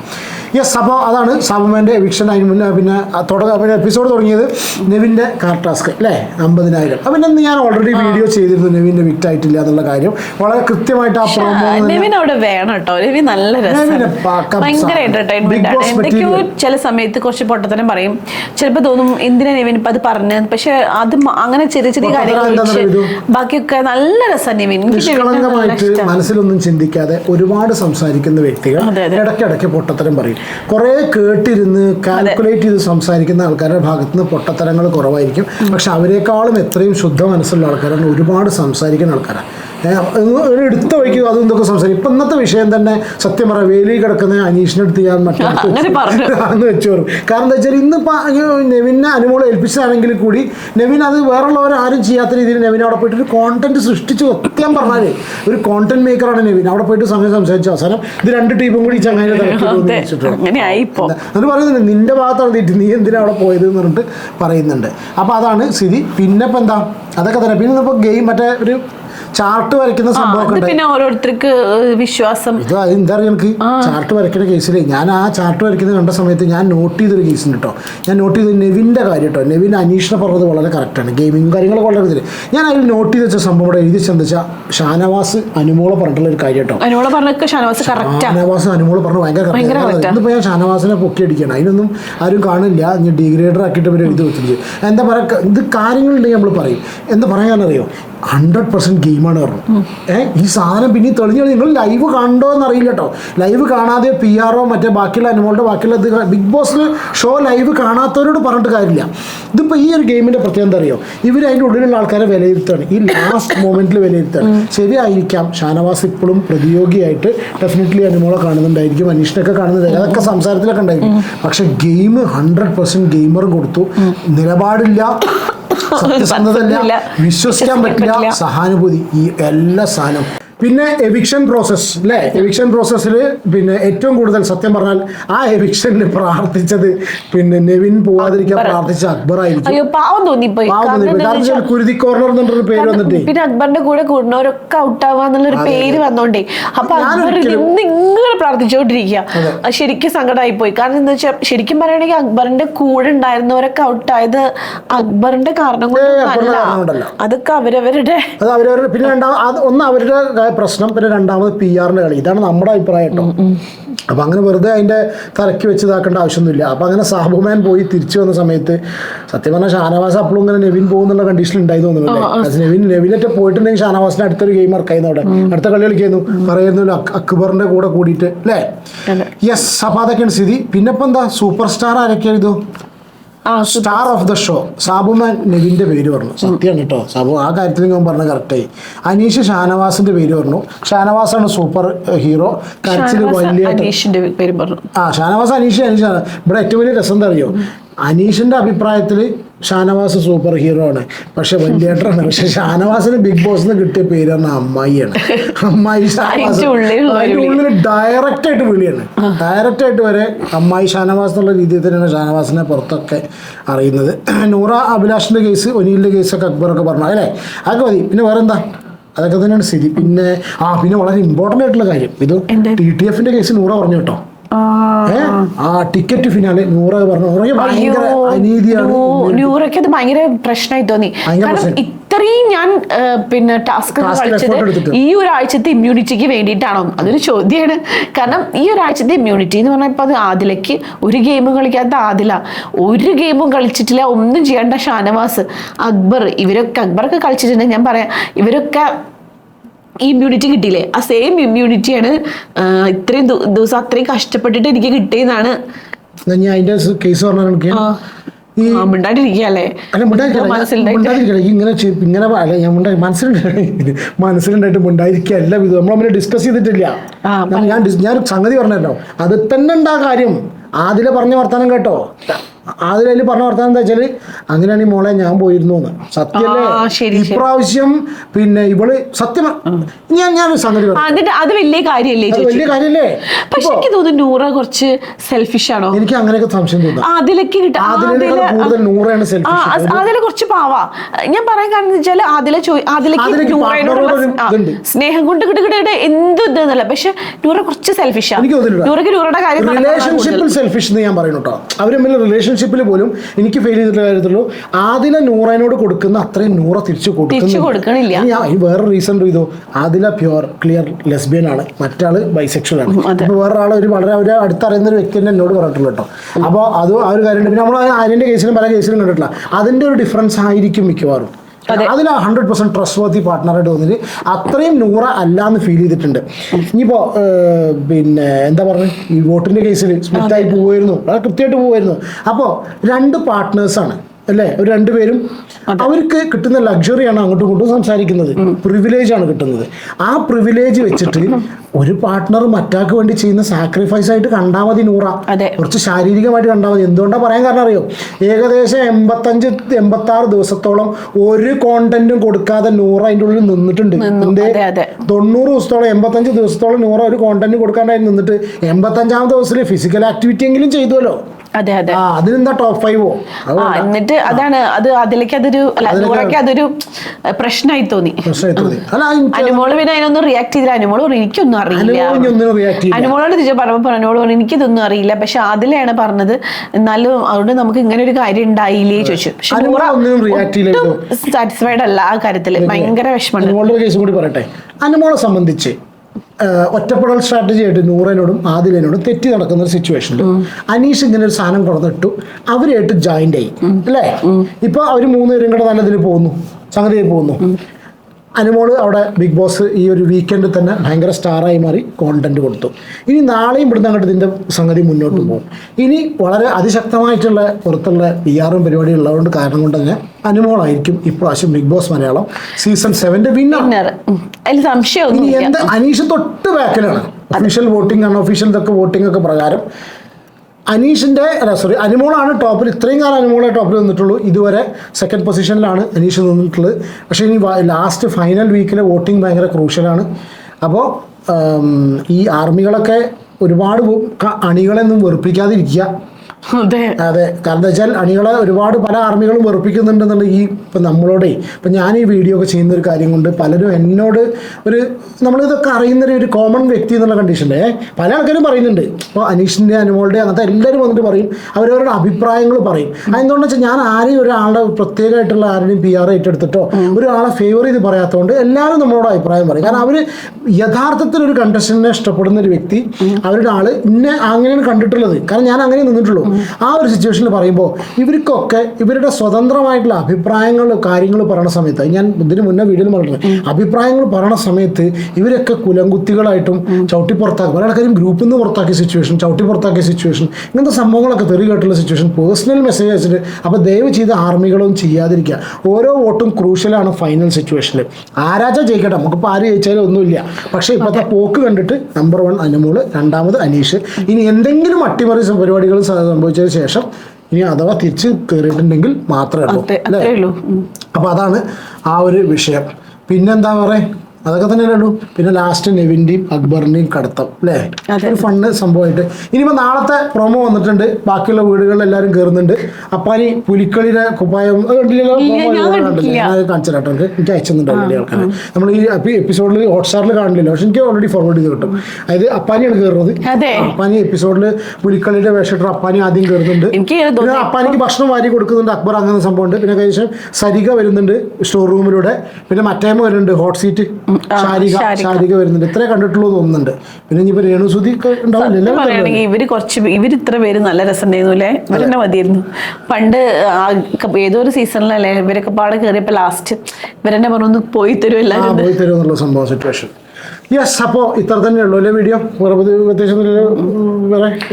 യെസ് അപ്പോൾ അതാണ് സാബുമേന്റെ എവിക്ഷൻ അതിന് മുന്നേ പിന്നെ തുടങ്ങ പിന്നെ എപ്പിസോഡ് തുടങ്ങിയത് നെവിന്റെ കാർ ടാസ്ക് അല്ലേ? അമ്പതിനായിരം. അപ്പം പിന്നെ ഞാൻ ഓൾറെഡി വീഡിയോ ചെയ്തിരുന്നു നെവിന്റെ വിക്റ്റ് ആയിട്ടില്ല എന്നുള്ള കാര്യം. വളരെ കൃത്യമായിട്ട് ആ പ്രോമോ നെവിൻ അവിടെ വേണം കേട്ടോ. നെവിൻ നല്ല നെവിന് രസം പക്ക ഭയങ്കര സാധനം. എന്റർടൈൻമെന്റ് Big ആണ്. Boss എന്തൊക്കെയോ material. ചില സമയത്ത് കുറച്ച് പൊട്ടത്തരം പറയും. ചിലപ്പോൾ തോന്നും എന്തിനാ നെവിൻ ഇപ്പൊ അത് പറഞ്ഞത്? പക്ഷെ അത് അങ്ങനെ ചെറിയ ചെറിയ കാര്യങ്ങൾ? ബാക്കിയൊക്കെ നല്ല രസം നെവിൻ. നിഷ്കളങ്കമായിട്ട് മനസ്സിലൊന്നും ചിന്തിക്കാതെ ഒരുപാട് സംസാരിക്കുന്ന വ്യക്തികൾ. ഇടയ്ക്കിടയ്ക്ക് പൊട്ടത്തരം പറയും. കുറേ കേട്ടിരുന്ന് കാൽക്കുലേറ്റ് ചെയ്ത് സംസാരിക്കുന്ന ആൾക്കാരുടെ ഭാഗത്ത് നിന്ന് പൊട്ടത്തരങ്ങൾ കുറവായിരിക്കും. പക്ഷെ അവരെക്കാളും എത്രയും ശുദ്ധ മനസ്സുള്ള ആൾക്കാരാണ്. ഒരുപാട് സംസാരിക്കുന്ന ആൾക്കാരാണ്. എടുത്ത വഴിക്ക് അതും ഇതൊക്കെ സംസാരിക്കും. ഇപ്പം ഇന്നത്തെ വിഷയം തന്നെ സത്യം പറയാം വേലി കിടക്കുന്ന അനീഷിനടുത്ത് ഞാൻ മറ്റേ. അന്ന് വെച്ചു കാരണം എന്താ വെച്ചാൽ ഇന്നിപ്പോൾ നെവിനെ അനുമോളെ ഏൽപ്പിച്ചതാണെങ്കിൽ കൂടി നെവിൻ അത് വേറുള്ളവർ ആരും ചെയ്യാത്ത രീതിയിൽ നെവിൻ അവിടെ പോയിട്ട് ഒരു കോണ്ടന്റ് സൃഷ്ടിച്ച്. സത്യം പറഞ്ഞാൽ ഒരു കോണ്ടന്റ് മേക്കറാണ് നെവിൻ. അവിടെ പോയിട്ട് സമയം സംസാരിച്ച. അവസാനം ഇത് രണ്ട് ടീമും കൂടി ചങ്ങനെ എന്നിട്ട് പറയുന്നുണ്ട് നിന്റെ ഭാഗത്താണ് തീറ്റി നീ എന്തിനാ അവിടെ പോയത്? എന്ന് പറഞ്ഞിട്ട് പറയുന്നുണ്ട്. അപ്പോൾ അതാണ് സ്ഥിതി. പിന്നെ ഇപ്പം എന്താ? അതൊക്കെ തന്നെ. പിന്നെ ഇപ്പോൾ ഗെയിം മറ്റേ ഒരു ചാർട്ട് വരയ്ക്കുന്ന സംഭവം പിന്നെ ഓരോരുത്തർക്ക് വിശ്വാസം. ഇത് എന്താ പറയുക എനിക്ക് ചാർട്ട് വരയ്ക്കുന്ന കേസിൽ ഞാൻ ആ ചാർട്ട് വരയ്ക്കുന്നത് കണ്ട സമയത്ത് ഞാൻ നോട്ട് ചെയ്തൊരു കേസ് ഉണ്ട് കേട്ടോ ഞാൻ നോട്ട് ചെയ്ത് നെവിന്റെ കാര്യം കേട്ടോ നെവിൻ അനീഷിനെ പറഞ്ഞത് വളരെ കറക്റ്റാണ് ഗെയിമിങ് കാര്യങ്ങളൊക്കെ വളരെ ഇതിൽ ഞാൻ അതിൽ നോട്ട് ചെയ്ത് വെച്ച സംഭവം ഇവിടെ എഴുതി ചെന്താ ഷാനവാസ് അനുമോളെ പറഞ്ഞിട്ടുള്ള ഒരു കാര്യം കേട്ടോ ഷാനവാസ് അനുമോൾ പറഞ്ഞു ഭയങ്കര കറക്റ്റ് correct correct ആ. ആണ്. ഇന്നിപ്പോ ഞാൻ ഷാനവാസിനെ പൊക്കി അടിക്കണം. അതിനൊന്നും ആരും കാണില്ല. ഇനി ഡിഗ്രേഡർ ആക്കിയിട്ട് ഇവർ എഴുതി വെച്ചിട്ടുണ്ട് എന്താ പറയുക ഇത് കാര്യങ്ങളുണ്ടെങ്കിൽ നമ്മൾ പറയും. എന്താ പറയാനറിയോ ഹൺഡ്രഡ് പെർസെന്റ് ഗെയിമാണ് പറഞ്ഞു. ഏഹ് ഈ സാധനം പിന്നെ തെളിഞ്ഞു നിങ്ങൾ ലൈവ് കണ്ടോ എന്ന് അറിയില്ല കേട്ടോ ലൈവ് കാണാതെ പി ആറോ മറ്റേ ബാക്കിയുള്ള അനുമോളുടെ ബാക്കിയുള്ള ഇത് ബിഗ് ബോസിൽ ഷോ ലൈവ് കാണാത്തവരോട് പറഞ്ഞിട്ട് കാര്യമില്ല. ഇതിപ്പോൾ ഈ ഒരു ഗെയിമിന്റെ പ്രത്യേകത എന്താ അറിയോ? ഇവർ അതിന്റെ ഉള്ളിലുള്ള ആൾക്കാരെ വിലയിരുത്തുകയാണ് ഈ ലാസ്റ്റ് മൊമെന്റിൽ വിലയിരുത്തുകയാണ് ശരിയായിരിക്കാം. ഷാനവാസ് ഇപ്പോഴും പ്രതിയോഗിയായിട്ട് ഡെഫിനറ്റ്ലി അനുമോളെ കാണുന്നുണ്ടായിരിക്കും. അനീഷിനൊക്കെ കാണുന്നുണ്ടായിരിക്കും അതൊക്കെ സംസാരത്തിലൊക്കെ ഉണ്ടായിരിക്കും. പക്ഷെ ഗെയിം ഹൺഡ്രഡ് പെർസെന്റ് ഗെയിമറും കൊടുത്തു. നിലപാടില്ല. സത്യസന്ധതയില്ല, വിശ്വസിക്കാൻ പറ്റില്ല. പറ്റില്ല. സഹാനുഭൂതി. ഈ എല്ലാ സാധനം പിന്നെ എവിക്ഷൻ പ്രോസസ് അല്ലേ എവിക്ഷൻ പ്രോസസ്സിൽ പിന്നെ ഏറ്റവും കൂടുതൽ സത്യം പറഞ്ഞാൽ ആ എവിക്ഷനിൽ പ്രാർത്ഥിച്ചത് പിന്നെ നെവിൻ പോവാതിരിക്കാൻ. പ്രാർത്ഥിച്ച അക്ബർ ആയിരിക്കും. പാവം തോന്നിപ്പോയി കാരണം കുരുതി കോർണർ എന്നൊരു പേര് വന്നിട്ടേ. പിന്നെ അക്ബറിന്റെ കൂടെ കൂടുന്നവരൊക്കെ ഔട്ട് ആവാന്നുള്ളൊരു പേര് വന്നോണ്ടേ. അപ്പൊ അക്ബർ ഇങ്ങനെ പ്രാർത്ഥിച്ചുകൊണ്ടിരിക്കുക ശരിക്കും സങ്കടമായി പോയി കാരണം എന്താ വെച്ചാൽ ശരിക്കും പറയുകയാണെങ്കിൽ അക്ബറിന്റെ കൂടെ ഉണ്ടായിരുന്നവരൊക്കെ ഔട്ടായത് അക്ബറിന്റെ കാരണം ഏയ്, അക്ബറിന്റെ കാരണം കൊണ്ടല്ല. അതൊക്കെ അവരവരുടെ പിന്നെ ഒന്ന് അവരുടെ ക- പ്രശ്നം പിന്നെ രണ്ടാമത് പി ആറിന്റെ കളി. ഇതാണ് നമ്മുടെ അഭിപ്രായം കേട്ടോ. അപ്പൊ അങ്ങനെ വെറുതെ അതിന്റെ തലക്കി വെച്ച് ഇതാക്കേണ്ട ആവശ്യമൊന്നുമില്ല. അപ്പൊ അങ്ങനെ സാബുമാൻ പോയി തിരിച്ചു വന്ന സമയത്ത് സത്യം പറഞ്ഞാൽ ഷാനവാസ് അപ്പോഴും ഇങ്ങനെ നെവിൻ പോകുന്നുള്ള കണ്ടീഷൻ ഉണ്ടായി തോന്നുന്നു അല്ലേ? നെവിൻ നെവിനൊക്കെ പോയിട്ടുണ്ടെങ്കിൽ ഷാനവാസിന്റെ അടുത്തൊരു ഗെയിം ഇറക്കായിരുന്നു അവിടെ. അടുത്ത കളി കളിക്കായിരുന്നു. പറയുന്നല്ലോ അക്ബറിന്റെ അക്ബറിന്റെ കൂടെ കൂടിയിട്ട് അല്ലേ? യെസ് അപ്പൊ അതൊക്കെയാണ് സ്ഥിതി പിന്നെ ഇപ്പം എന്താ സൂപ്പർ സ്റ്റാർ ആരൊക്കെയാണ് ആ star of the show Sabuman നെവിന്റെ പേര് പറഞ്ഞു. സത്യമാണ് കേട്ടോ. സാബു ആ കാര്യത്തിൽ ഞാൻ പറഞ്ഞത് കറക്റ്റായി അനീഷ് ഷാനവാസിന്റെ പേര് പറഞ്ഞു. ഷാനവാസാണ് സൂപ്പർ ഹീറോ കരച്ചിൽ വലിയ ആ ഷാനവാസ് അനീഷ് അനീഷാണ്. ഇവിടെ ഏറ്റവും വലിയ രസം എന്താ അറിയോ? അനീഷിന്റെ അഭിപ്രായത്തിൽ ഷാനവാസ് സൂപ്പർ ഹീറോ ആണ്. പക്ഷെ വലിയേട്ടറാണ് പക്ഷെ ഷാനവാസിന് ബിഗ് ബോസിന് കിട്ടിയ പേര് പറഞ്ഞ അമ്മായിയാണ്. അമ്മായി ഷാനവാസ്. ഉള്ളിൽ ഡയറക്റ്റ് ആയിട്ട് വിളിയാണ്. ഡയറക്റ്റ് ആയിട്ട് വരെ അമ്മായി ഷാനവാസ് എന്നുള്ള രീതിയിൽ തന്നെയാണ് ഷാനവാസിനെ പുറത്തൊക്കെ അറിയുന്നത്. നൂറ അഭിലാഷിന്റെ കേസ് ഒനിയിലിന്റെ കേസൊക്കെ അക്ബറൊക്കെ പറഞ്ഞു. അല്ലേ? അതൊക്കെ മതി. പിന്നെ വേറെന്താ? അതൊക്കെ തന്നെയാണ് സ്ഥിതി. പിന്നെ ആ പിന്നെ വളരെ ഇമ്പോർട്ടന്റ് ആയിട്ടുള്ള കാര്യം. ഇത്? ടി ടി എഫിന്റെ കേസ് നൂറ പറഞ്ഞു കേട്ടോ? ആ. ടിക്കറ്റ് ഫിനാലെ നൂറ പറഞ്ഞു നൂറയ്ക്ക് അത് ഭയങ്കര പ്രശ്നമായി തോന്നി. കാരണം ഇത്രയും ഞാൻ പിന്നെ ടാസ്ക് കളിച്ചത്. ഈ ഒരാഴ്ചത്തെ ഇമ്മ്യൂണിറ്റിക്ക് വേണ്ടിയിട്ടാണോ? അതൊരു ചോദ്യമാണ് കാരണം ഈ ഒരാഴ്ചത്തെ ഇമ്മ്യൂണിറ്റി എന്ന് പറഞ്ഞാൽ ഇപ്പൊ അത് ആദിലയ്ക്ക് ഒരു ഗെയിമും കളിക്കാത്ത ആദില. ഒരു ഗെയിമും കളിച്ചിട്ടില്ല ഒന്നും ചെയ്യേണ്ട ഷാനവാസ് അക്ബർ ഇവരൊക്കെ അക്ബറൊക്കെ കളിച്ചിട്ടുണ്ടെങ്കിൽ ഞാൻ പറയാം. ഇവരൊക്കെ ഇമ്മ്യൂണിറ്റി കിട്ടിയില്ലേ? ആ സെയിം ഇമ്മ്യൂണിറ്റിയാണ് ഇത്രയും ദിവസം അത്രയും കഷ്ടപ്പെട്ടിട്ട് എനിക്ക് കിട്ടിയെന്നാണ്. ഞാൻ അതിന്റെ കേസ് ഈ ഇങ്ങനെ ഇങ്ങനെ അല്ല ഞാൻ മിണ്ടായി മനസ്സിലുണ്ടായിട്ട് മനസ്സിലുണ്ടായിട്ട് എല്ലാ ഇത് നമ്മൾ തമ്മിൽ ഡിസ്കസ് ചെയ്തിട്ടില്ല. ഞാൻ- ഞാൻ സംഗതി പറഞ്ഞല്ലോ. അത് തന്നെ ഉണ്ടാ കാര്യം. ആദ്യം പറഞ്ഞ വർത്തമാനം കേട്ടോ. ആദിലെ അതിൽ പറഞ്ഞ വർത്താനം എന്താ വെച്ചാൽ അങ്ങനെയാണ് ഈ മോളെ ഞാൻ പോയിരുന്നു എന്ന്. ശരി. ഇപ്രാവശ്യം പിന്നെ ഇവൾ സത്യം ഞാൻ ഞാൻ സംഗതി അത് വലിയ കാര്യല്ലേ വലിയ കാര്യല്ലേ? പക്ഷെ എനിക്ക് തോന്നുന്നു നൂറ കുറച്ച് സെൽഫിഷ് ആണോ? എനിക്ക് അങ്ങനെയൊക്കെ സംശയം തോന്നുന്നു. അതിലേക്ക് നൂറയാണ് സെൽഫിഷ് അതിലെ കുറച്ച് പാവാ. ഞാൻ പറയാൻ കാരണം എന്ന് വെച്ചാൽ അതിലെ അതിലേക്ക്. സ്നേഹം കൊണ്ട് കിട്ട് കിട്ട് കിട്ട് എന്ത് ഇതെന്നല്ല. പക്ഷെ നൂറ കുറച്ച് സെൽഫിഷാണ് എനിക്ക് തോന്നുന്നു നൂറയ്ക്ക് നൂറയുടെ കാര്യം റിലേഷൻഷിപ്പിൽ സെൽഫിഷ് എന്ന് ഞാൻ പറയുന്നു കേട്ടോ. അവർ തമ്മിൽ റിലേഷൻഷിപ്പിൽ പോലും എനിക്ക് ഫെയിൽ ചെയ്തിട്ടുള്ള കാര്യത്തുള്ളൂ ആദില നൂറനോട് കൊടുക്കുന്ന അത്രയും നൂറ തിരിച്ചു കൊടുക്കുന്നില്ല വേറെ റീസൺ ചെയ്തു ആദില പ്യുവർ ക്ലിയർ ലെസ്ബിയൻ ആണ്. മറ്റാൾ ബൈസെക്ഷൽ ആണ്. അപ്പൊ അപ്പോൾ വേറെ ആൾ ഒരു വളരെ ഒരു അടുത്തറിയുന്ന ഒരു വ്യക്തി തന്നെ എന്നോട് പറഞ്ഞിട്ടുള്ളൂ കേട്ടോ. അപ്പോൾ അത് ആ ഒരു കാര്യമുണ്ട്. പിന്നെ നമ്മൾ ആര്യന്റെ കേസിലും പല കേസിലും കണ്ടിട്ടില്ല. അതിന്റെ ഒരു ഡിഫറൻസ് ആയിരിക്കും മിക്കവാറും. അതിൽ ഹൺഡ്രഡ് പെർസെന്റ് ട്രസ്റ്റ് വർത്തി പാർട്ട്ണറായിട്ട് തോന്നിയിട്ട് അത്രയും നൂറ അല്ല എന്ന് ഫീൽ ചെയ്തിട്ടുണ്ട്. ഇനിയിപ്പോ പിന്നെ എന്താ പറയുക ഈ വോട്ടിന്റെ കേസിൽ സ്മിത്തായി പോവായിരുന്നു. കൃത്യമായിട്ട് പോവായിരുന്നു. അപ്പോൾ രണ്ട് പാർട്ട്നേഴ്സാണ് അല്ലേ? ഒരു രണ്ടുപേരും അവർക്ക് കിട്ടുന്ന ലക്ഷറിയാണ് അങ്ങോട്ടും ഇങ്ങോട്ടും സംസാരിക്കുന്നത്. പ്രിവിലേജ് ആണ് കിട്ടുന്നത്. ആ പ്രിവിലേജ് വെച്ചിട്ട് ഒരു പാർട്ട്ണർ മറ്റാൾക്ക് വേണ്ടി ചെയ്യുന്ന സാക്രിഫൈസ് ആയിട്ട് കണ്ടാൽ മതി നൂറ. അതെ. കുറച്ച് ശാരീരികമായിട്ട് കണ്ടാൽ മതി. എന്തുകൊണ്ടാണ് പറയാൻ കാരണം അറിയോ? ഏകദേശം എൺപത്തഞ്ച് എൺപത്തി ആറ് ദിവസത്തോളം ഒരു കോണ്ടന്റും കൊടുക്കാതെ നൂറ അതിന്റെ ഉള്ളിൽ നിന്നിട്ടുണ്ട്. നിന്നു. എന്തേ? തൊണ്ണൂറ് ദിവസത്തോളം എൺപത്തഞ്ച് ദിവസത്തോളം നൂറ ഒരു കോണ്ടന്റ് കൊടുക്കാണ്ടായി നിന്നിട്ട് എൺപത്തഞ്ചാം ദിവസത്തിൽ ഫിസിക്കൽ ആക്ടിവിറ്റി എങ്കിലും ചെയ്തുവല്ലോ. അതെ അതെ. അതിനെന്താ ടോപ്പ് ഫൈവോ എന്നിട്ട് അതാണ് അത് അതിലേക്ക് അതൊരു നൂറൊക്കെ അതൊരു പ്രശ്നമായി തോന്നി. അനുമോൾ പിന്നെ അതിനൊന്നും റിയാക്ട് ചെയ്തില്ല. അനുമോൾ എനിക്കൊന്നും അറിയില്ല. അനുമോളോട് തിരിച്ചു പറഞ്ഞപ്പോൾ അനുമോൾ പറഞ്ഞു എനിക്കിതൊന്നും അറിയില്ല. പക്ഷെ അതിലാണ് പറഞ്ഞത്. എന്നാലും അതുകൊണ്ട് നമുക്ക് ഇങ്ങനെ ഒരു കാര്യം ഉണ്ടായില്ലേ? ചോദിച്ചു. പക്ഷെ സാറ്റിസ്ഫൈഡ് അല്ല ആ കാര്യത്തിൽ ഭയങ്കര വിഷമമുണ്ട്. അനുമോളുടെ കേസും കൂടി പറയട്ടെ. അനുമോളെ സംബന്ധിച്ച് ഒറ്റപ്പെടൽ സ്ട്രാറ്റജി ആയിട്ട് നൂറേനോടും ആദിലിനോടും തെറ്റി നടക്കുന്ന ഒരു സിറ്റുവേഷനിൽ അനീഷ് ഇങ്ങനെ ഒരു സാധനം കൊടുത്തിട്ടു അവരായിട്ട് ജോയിന്റ് ആയി. അല്ലേ? ഇപ്പൊ അവർ മൂന്നുപേരും കൂടെ നല്ലതിൽ പോകുന്നു. സംഗതിയായി പോകുന്നു. അനുമോൾ അവിടെ ബിഗ് ബോസ് ഈ ഒരു വീക്കെൻഡിൽ തന്നെ ഭയങ്കര സ്റ്റാറായി മാറി കോണ്ടന്റ് കൊടുത്തു. ഇനി നാളെയും ഇവിടുന്ന് അങ്ങോട്ട് ഇതിന്റെ സംഗതി മുന്നോട്ട് പോകും. ഇനി വളരെ അതിശക്തമായിട്ടുള്ള പുറത്തുള്ള പി ആറും പരിപാടി ഉള്ളതുകൊണ്ട് കാരണം കൊണ്ട് തന്നെ അനുമോളായിരിക്കും ഇപ്രാവശ്യം ബിഗ് ബോസ് മലയാളം സീസൺ സെവന്റെ വിന്നർ ഇനി എന്ത് അനീഷ് തൊട്ട് ബാക്കിലാണ് ഒഫീഷ്യൽ വോട്ടിംഗ് അൺഒഫീഷ്യൽ ഇതൊക്കെ വോട്ടിംഗ് ഒക്കെ പ്രകാരം അനീഷിന്റെ അല്ല സോറി അനുമോളാണ് ടോപ്പിൽ ഇത്രയും കാലം അനുമോളെ ടോപ്പിൽ നിന്നിട്ടുള്ളൂ. ഇതുവരെ സെക്കൻഡ് പൊസിഷനിലാണ് അനീഷ് നിന്നിട്ടുള്ളത്. പക്ഷേ ഇനി ലാസ്റ്റ് ഫൈനൽ വീക്കിലെ വോട്ടിംഗ് ഭയങ്കര ക്രൂഷ്യലാണ് അപ്പോൾ ഈ ആർമികളൊക്കെ ഒരുപാട് അണികളെ ഒന്നും വെറുപ്പിക്കാതിരിക്കുക. അതെ. കാരണം എന്താ വെച്ചാൽ അണികളെ ഒരുപാട് പല ആർമികളും വെറുപ്പിക്കുന്നുണ്ടെന്നുള്ള ഈ ഇപ്പം നമ്മളോടെ ഇപ്പം ഞാൻ ഈ വീഡിയോ ഒക്കെ ചെയ്യുന്ന ഒരു കാര്യം കൊണ്ട് പലരും എന്നോട് ഒരു നമ്മളിതൊക്കെ അറിയുന്ന ഒരു- കോമൺ വ്യക്തി എന്നുള്ള കണ്ടീഷനിലേ പല ആൾക്കാരും പറയുന്നുണ്ട്. ഇപ്പോൾ അനീഷിന്റെ അനുമോളുടെ അങ്ങനത്തെ എല്ലാവരും വന്നിട്ട് പറയും. അവരവരുടെ അഭിപ്രായങ്ങൾ പറയും. അതെന്തുകൊണ്ടെന്ന് വെച്ചാൽ ഞാൻ ആരെയും ഒരാളുടെ പ്രത്യേകമായിട്ടുള്ള ആരുടെയും പി ആർ ഏറ്റെടുത്തിട്ടോ ഒരാളെ ഫേവർ ചെയ്ത് പറയാത്തതുകൊണ്ട് എല്ലാവരും നമ്മളോട് അഭിപ്രായം പറയും. കാരണം അവർ യഥാർത്ഥത്തിൽ ഒരു കണ്ടസ്റ്റന്റിനെ ഇഷ്ടപ്പെടുന്ന ഒരു വ്യക്തി അവരുടെ ആൾ ഇന്നെ അങ്ങനെയാണ് കണ്ടിട്ടുള്ളത്. കാരണം ഞാൻ അങ്ങനെ നിന്നിട്ടുള്ളൂ. ആ ഒരു സിറ്റുവേഷനിൽ പറയുമ്പോൾ ഇവർക്കൊക്കെ ഇവരുടെ സ്വതന്ത്രമായിട്ടുള്ള അഭിപ്രായങ്ങൾ കാര്യങ്ങൾ പറയുന്ന സമയത്ത് ഞാൻ ഇതിന് മുന്നേ വീഡിയോയിൽ പറഞ്ഞത് അഭിപ്രായങ്ങൾ പറയുന്ന സമയത്ത് ഇവരൊക്കെ കുലംകുത്തികളായിട്ടും ചവിട്ടി പുറത്താക്കി. പല ആൾക്കാരും ഗ്രൂപ്പിൽ നിന്ന് പുറത്താക്കിയ സിറ്റുവേഷൻ ചവിട്ടി പുറത്താക്കിയ സിറ്റുവേഷൻ ഇങ്ങനത്തെ സംഭവങ്ങളൊക്കെ തെറി കേട്ടുള്ള സിറ്റുവേഷൻ പേഴ്സണൽ മെസ്സേജ് അയച്ചിട്ട് അപ്പോൾ ദയവ് ചെയ്ത് ആർമികളൊന്നും ചെയ്യാതിരിക്കുക. ഓരോ വോട്ടും ക്രൂഷ്യലാണ് ഫൈനൽ സിറ്റുവേഷനിൽ ആരാച്ചാ ജയിക്കട്ടെ? നമുക്കിപ്പോൾ ആര് ജയിച്ചാലും ഒന്നുമില്ല. പക്ഷേ ഇപ്പോഴത്തെ പോക്ക് കണ്ടിട്ട് നമ്പർ വൺ അനുമോൾ രണ്ടാമത് അനീഷ്. ഇനി എന്തെങ്കിലും അട്ടിമറി പരിപാടികൾ സംഭവിച്ചതിന് ശേഷം ഇനി അഥവാ തിരിച്ച് കയറിയിട്ടുണ്ടെങ്കിൽ മാത്രമേ ഉള്ളൂ അല്ലേ? അപ്പോൾ അതാണ് ആ ഒരു വിഷയം. പിന്നെന്താ പറയുക അതൊക്കെ തന്നെയല്ലേ ഉള്ളൂ പിന്നെ ലാസ്റ്റ് നെവിന്റെയും അക്ബറിന്റെയും കടത്തം അല്ലേ. ഒരു ഫണ്ട് സംഭവമായിട്ട്. ഇനിയിപ്പോൾ നാളത്തെ പ്രൊമോ വന്നിട്ടുണ്ട്. ബാക്കിയുള്ള വീടുകളിൽ എല്ലാവരും കയറുന്നുണ്ട് അപ്പാനി പുലിക്കളിയുടെ കുപ്പായം കാണിച്ചു കേട്ടോ. എനിക്ക് അയച്ചെന്നുണ്ടാവില്ല ആൾക്കാർ നമ്മൾ ഈ എപ്പിസോഡിൽ ഹോട്ട്സ്റ്റാറിൽ കാണില്ലല്ലോ. പക്ഷെ എനിക്ക് ഓൾറെഡി ഫോർവേഡ് ചെയ്ത് കിട്ടും. അതായത് അപ്പാനിയാണ് കയറുന്നത്. അപ്പാനി എപ്പിസോഡിൽ പുലിക്കളിയുടെ വേഷത്തിൽ അപ്പാനി ആദ്യം കയറുന്നുണ്ട് പിന്നെ അപ്പാനിക്ക് ഭക്ഷണം വാരി കൊടുക്കുന്നുണ്ട്. അക്ബർ അങ്ങനെ സംഭവമുണ്ട്. പിന്നെ കഴിഞ്ഞ സരിക വരുന്നുണ്ട് സ്റ്റോർ റൂമിലൂടെ പിന്നെ മറ്റേമ വരുന്നുണ്ട്. Hot seat Sharika Sharika. വരുന്നുണ്ട്. ഇത്രേ കണ്ടിട്ടുള്ളൂ തോന്നുന്നുണ്ട്. പിന്നെ ഇനിയിപ്പോ രേണുസുതി പറയുകയാണെങ്കിൽ ഇവർ കുറച്ച് ഇവർ ഇത്ര പേര് നല്ല രസമുണ്ടായിരുന്നു അല്ലേ? ഇവരെന്നെ മതിയായിരുന്നു. പണ്ട് ഏതൊരു ഏതോ ഒരു സീസണിലല്ലേ ഇവരൊക്കെ പാടെ കയറിയപ്പോ ലാസ്റ്റ് ഇവരെന്നെ പറഞ്ഞു പോയി തരും എല്ലാവരും? പോയി തരും എന്നുള്ള സംഭവം സിറ്റുവേഷൻ യെസ് അപ്പോൾ ഇത്ര തന്നെ ഉള്ളൂ അല്ലേ വീഡിയോ വേറെ പ്രത്യേക- പ്രത്യേകിച്ച് വേറെ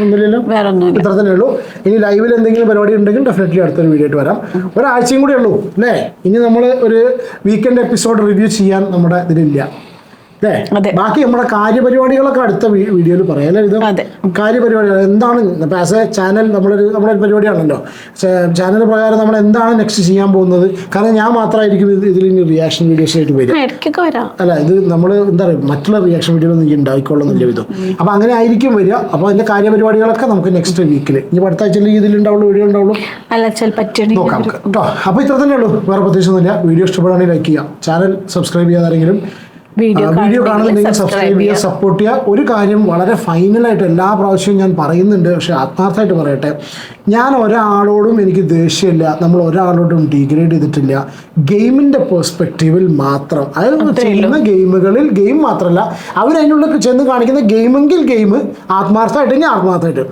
ഒന്നുമില്ലല്ലോ? വേറെ ഒന്നും ഇത്ര തന്നെ ഉള്ളൂ ഇനി ലൈവിൽ എന്തെങ്കിലും പരിപാടി ഉണ്ടെങ്കിൽ ഡെഫിനറ്റ്ലി അടുത്തൊരു വീഡിയോ ആയിട്ട് വരാം. ഒരാഴ്ചയും കൂടെ ഉള്ളൂ അല്ലേ? ഇനി നമ്മൾ ഒരു വീക്കെൻഡ് എപ്പിസോഡ് റിവ്യൂ ചെയ്യാൻ നമ്മുടെ ഇതിലില്ല. അല്ലേ? അതെ. ബാക്കി നമ്മുടെ കാര്യപരിപാടികളൊക്കെ അടുത്ത വീഡിയോയിൽ പറയാം. അല്ലെ ഇത്. കാര്യപരിപാടികൾ എന്താണ് ഇപ്പം ആസ് എ ചാനൽ നമ്മളൊരു നമ്മുടെ പരിപാടിയാണല്ലോ. ചാനൽ പ്രകാരം നമ്മൾ എന്താണ് നെക്സ്റ്റ് ചെയ്യാൻ പോകുന്നത്? കാരണം ഞാൻ മാത്രമായിരിക്കും ഇത് ഇതിൽ ഇനി റിയാക്ഷൻ വീഡിയോസ് ആയിട്ട് വരും. അല്ല ഇത് നമ്മൾ എന്താ പറയുക മറ്റുള്ള റിയാക്ഷൻ വീഡിയോ ഒന്നും ഉണ്ടായിക്കൊള്ളുന്നില്ല വിധം അപ്പോൾ അങ്ങനെ ആയിരിക്കും വരിക. അപ്പോൾ അതിന്റെ കാര്യപരിപാടികളൊക്കെ നമുക്ക് നെക്സ്റ്റ് വീക്കിൽ ഇനി അടുത്ത ആഴ്ചയിൽ ഇതിലുണ്ടാവുള്ളൂ വീഡിയോ ഉണ്ടാവുള്ളൂ? നോക്കാം. കേട്ടോ അപ്പോൾ ഇത്ര തന്നെ ഉള്ളൂ. വേറെ പ്രത്യേകിച്ചൊന്നുമില്ല. വീഡിയോ ഇഷ്ടപ്പെടുകയാണെങ്കിൽ ലൈക്ക് ചെയ്യുക. ചാനൽ സബ്സ്ക്രൈബ് ചെയ്യാതാരെങ്കിലും വീഡിയോ കാണുന്നുണ്ടെങ്കിൽ കാണുന്നുണ്ടെങ്കിൽ സബ്സ്ക്രൈബ് ചെയ്യുക സപ്പോർട്ട് ചെയ്യുക. ഒരു കാര്യം വളരെ ഫൈനലായിട്ട് എല്ലാ പ്രാവശ്യവും ഞാൻ പറയുന്നുണ്ട് പക്ഷേ ആത്മാർത്ഥമായിട്ട് പറയട്ടെ. ഞാൻ ഒരാളോടും എനിക്ക് ദേഷ്യമില്ല നമ്മൾ ഒരാളോടും ഡീഗ്രേഡ് ചെയ്തിട്ടില്ല. ഗെയിമിന്റെ പെർസ്പെക്റ്റീവിൽ മാത്രം. അതായത് ചെയ്യുന്ന ഗെയിമുകളിൽ ഗെയിം മാത്രമല്ല അവരതിനുള്ളിൽ ചെന്ന് കാണിക്കുന്ന ഗെയിമെങ്കിൽ ഗെയിം ആത്മാർത്ഥമായിട്ടെങ്കിൽ ആത്മാർത്ഥമായിട്ട്.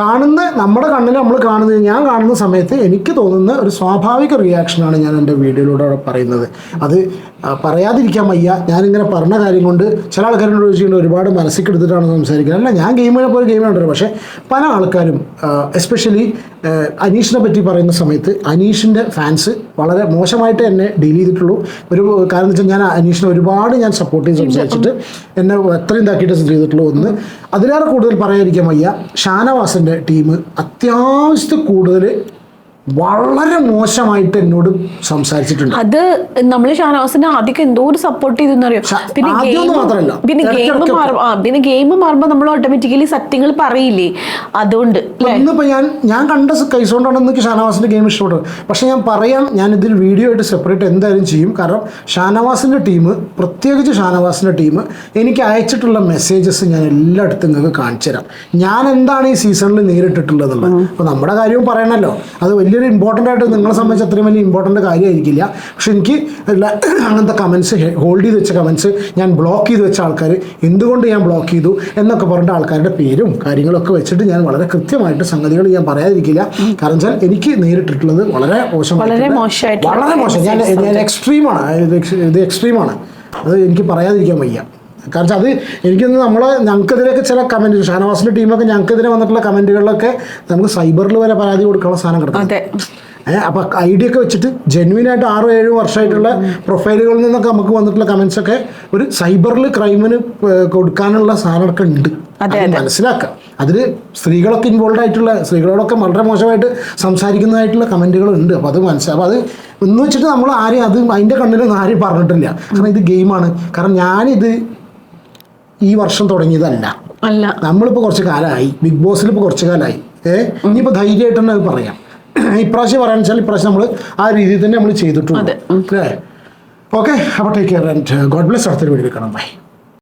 കാണുന്ന നമ്മുടെ കണ്ണിൽ നമ്മൾ കാണുന്നത് ഞാൻ കാണുന്ന സമയത്ത് എനിക്ക് തോന്നുന്ന ഒരു സ്വാഭാവിക റിയാക്ഷനാണ് ഞാൻ എന്റെ വീഡിയോയിലൂടെ പറയുന്നത്. അത് പറയാതിരിക്കാൻ വയ്യ. ഞാനിങ്ങനെ പറഞ്ഞ കാര്യം കൊണ്ട് ചില ആൾക്കാരോട് ചോദിച്ചിട്ടുണ്ട് ഒരുപാട് മനസ്സിൽ എടുത്തിട്ടാണ് സംസാരിക്കുന്നത്. അല്ല ഞാൻ ഗെയിമിനെ പോലെ ഗെയിം കണ്ടത് പക്ഷേ പല ആൾക്കാരും എസ്പെഷ്യലി അനീഷിനെ പറ്റി പറയുന്ന സമയത്ത് അനീഷിന്റെ ഫാൻസ് വളരെ മോശമായിട്ട് എന്നെ ഡീൽ ചെയ്തിട്ടുള്ളൂ. ഒരു കാരണം വെച്ചാൽ ഞാൻ അനീഷിനെ ഒരുപാട് ഞാൻ സപ്പോർട്ട് ചെയ്ത് സംസാരിച്ചിട്ട് എന്നെ എത്രയും ഇതാക്കിയിട്ട് ചെയ്തിട്ടുള്ളൂ ഒന്ന് അതിലേറെ കൂടുതൽ പറയാതിരിക്കാൻ വയ്യ. ഷാനവാസിന്റെ ടീം അത്യാവശ്യത്തിൽ കൂടുതൽ വളരെ മോശമായിട്ട് എന്നോട് സംസാരിച്ചിട്ടുണ്ട്. അത് നമ്മൾ ഷാനവാസിനെ ആദ്യം എന്തോ ഒരു സപ്പോർട്ട് ചെയ്തെന്നറിയോ അറിയോ? പിന്നെ ഗെയിം. പിന്നെ ഗെയിം പിന്നെ ഗെയിം മാറുമ്പോൾ നമ്മൾ ഓട്ടോമാറ്റിക്കലി സത്യങ്ങൾ പറയില്ലേ? അതുകൊണ്ട് ഇന്നിപ്പോ ഞാൻ ഞാൻ കണ്ട കൈസ് കൊണ്ടാണ് എനിക്ക് ഷാനവാസിന്റെ ഗെയിം ഇഷ്ടപ്പെട്ടത്. പക്ഷെ ഞാൻ പറയാം ഞാൻ ഇതിൽ വീഡിയോ ആയിട്ട് സെപ്പറേറ്റ് എന്തായാലും ചെയ്യും. കാരണം ഷാനവാസിന്റെ ടീം പ്രത്യേകിച്ച് ഷാനവാസിന്റെ ടീം എനിക്ക് അയച്ചിട്ടുള്ള മെസ്സേജസ് ഞാൻ എല്ലായിടത്തും നിങ്ങൾക്ക് കാണിച്ചു തരാം ഞാൻ എന്താണ് ഈ സീസണിൽ നേരിട്ടിട്ടുള്ളത് അപ്പൊ നമ്മുടെ കാര്യവും പറയണല്ലോ. അത് വലിയൊരു ഇമ്പോർട്ടന്റ് ആയിട്ട് നിങ്ങളെ സംബന്ധിച്ച് അത്രയും വലിയ ഇമ്പോർട്ടന്റ് കാര്യമായിരിക്കില്ല. പക്ഷെ എനിക്ക് അങ്ങനത്തെ കമൻസ് ഹോൾഡ് ചെയ്ത് വെച്ച കമൻസ് ഞാൻ ബ്ലോക്ക് ചെയ്ത് വെച്ച ആൾക്കാർ എന്തുകൊണ്ട് ഞാൻ ബ്ലോക്ക് ചെയ്തു എന്നൊക്കെ പറഞ്ഞ ആൾക്കാരുടെ പേരും കാര്യങ്ങളൊക്കെ വെച്ചിട്ട് ഞാൻ വളരെ കൃത്യമായിട്ട് സംഗതികൾ ഞാൻ പറയാതിരിക്കില്ല. കാരണം വെച്ചാൽ എനിക്ക് നേരിട്ടിട്ടുള്ളത് വളരെ മോശം വളരെ മോശമായിട്ടുള്ള വളരെ മോശം. ഞാൻ ഞാൻ എക്സ്ട്രീമാണ് ഇത് എക്സ്ട്രീമാണ് അത് എനിക്ക് പറയാതിരിക്കാൻ വയ്യ. കാരണം അത് എനിക്കൊന്ന് നമ്മളെ ഞങ്ങൾക്കെതിരെയൊക്കെ ചില കമന്റ് ഷാനവാസിന്റെ ടീമൊക്കെ ഞങ്ങൾക്കെതിരെ വന്നിട്ടുള്ള കമന്റുകളിലൊക്കെ നമുക്ക് സൈബറിൽ വരെ പരാതി കൊടുക്കാനുള്ള സാധനം കിടക്കും അപ്പോൾ ഐഡിയ ഒക്കെ വെച്ചിട്ട് ജെന്വിൻ ആയിട്ട് ആറോ ഏഴോ വർഷമായിട്ടുള്ള പ്രൊഫൈലുകളിൽ നിന്നൊക്കെ നമുക്ക് വന്നിട്ടുള്ള കമന്റ്സ് ഒക്കെ ഒരു സൈബറിൽ ക്രൈമിന് കൊടുക്കാനുള്ള സാധനമൊക്കെ ഉണ്ട്. മനസ്സിലാക്കാം. അതിൽ സ്ത്രീകളൊക്കെ ഇൻവോൾവ് ആയിട്ടുള്ള സ്ത്രീകളോടൊക്കെ വളരെ മോശമായിട്ട് സംസാരിക്കുന്നതായിട്ടുള്ള കമന്റുകളുണ്ട് ഉണ്ട്. അപ്പോൾ അത് മനസ്സിലാവും അത് എന്ന് വെച്ചിട്ട് നമ്മൾ ആരെയും അത് അതിന്റെ കണ്ണിലൊന്നും ആരെയും പറഞ്ഞിട്ടില്ല. കാരണം ഇത് ഗെയിമാണ് കാരണം ഞാനിത് ഈ വർഷം തുടങ്ങിയതല്ല. അല്ല. നമ്മളിപ്പോൾ കുറച്ച് കാലമായി. ബിഗ് ബോസിൽ ഇപ്പോൾ കുറച്ച് കാലമായി. ഏഹ് ഇനിയിപ്പോൾ ധൈര്യമായിട്ട് തന്നെ അത് പറയാം. ഇപ്രാവശ്യം പറയാന്ന് വെച്ചാൽ ഇപ്രാവശ്യം നമ്മൾ ആ രീതിയിൽ തന്നെ നമ്മൾ ചെയ്തിട്ടുണ്ട്. അല്ലേ? ഓക്കെ അപ്പോൾ take care and God bless അടുത്തൊരു വീട് കാണാം. ബൈ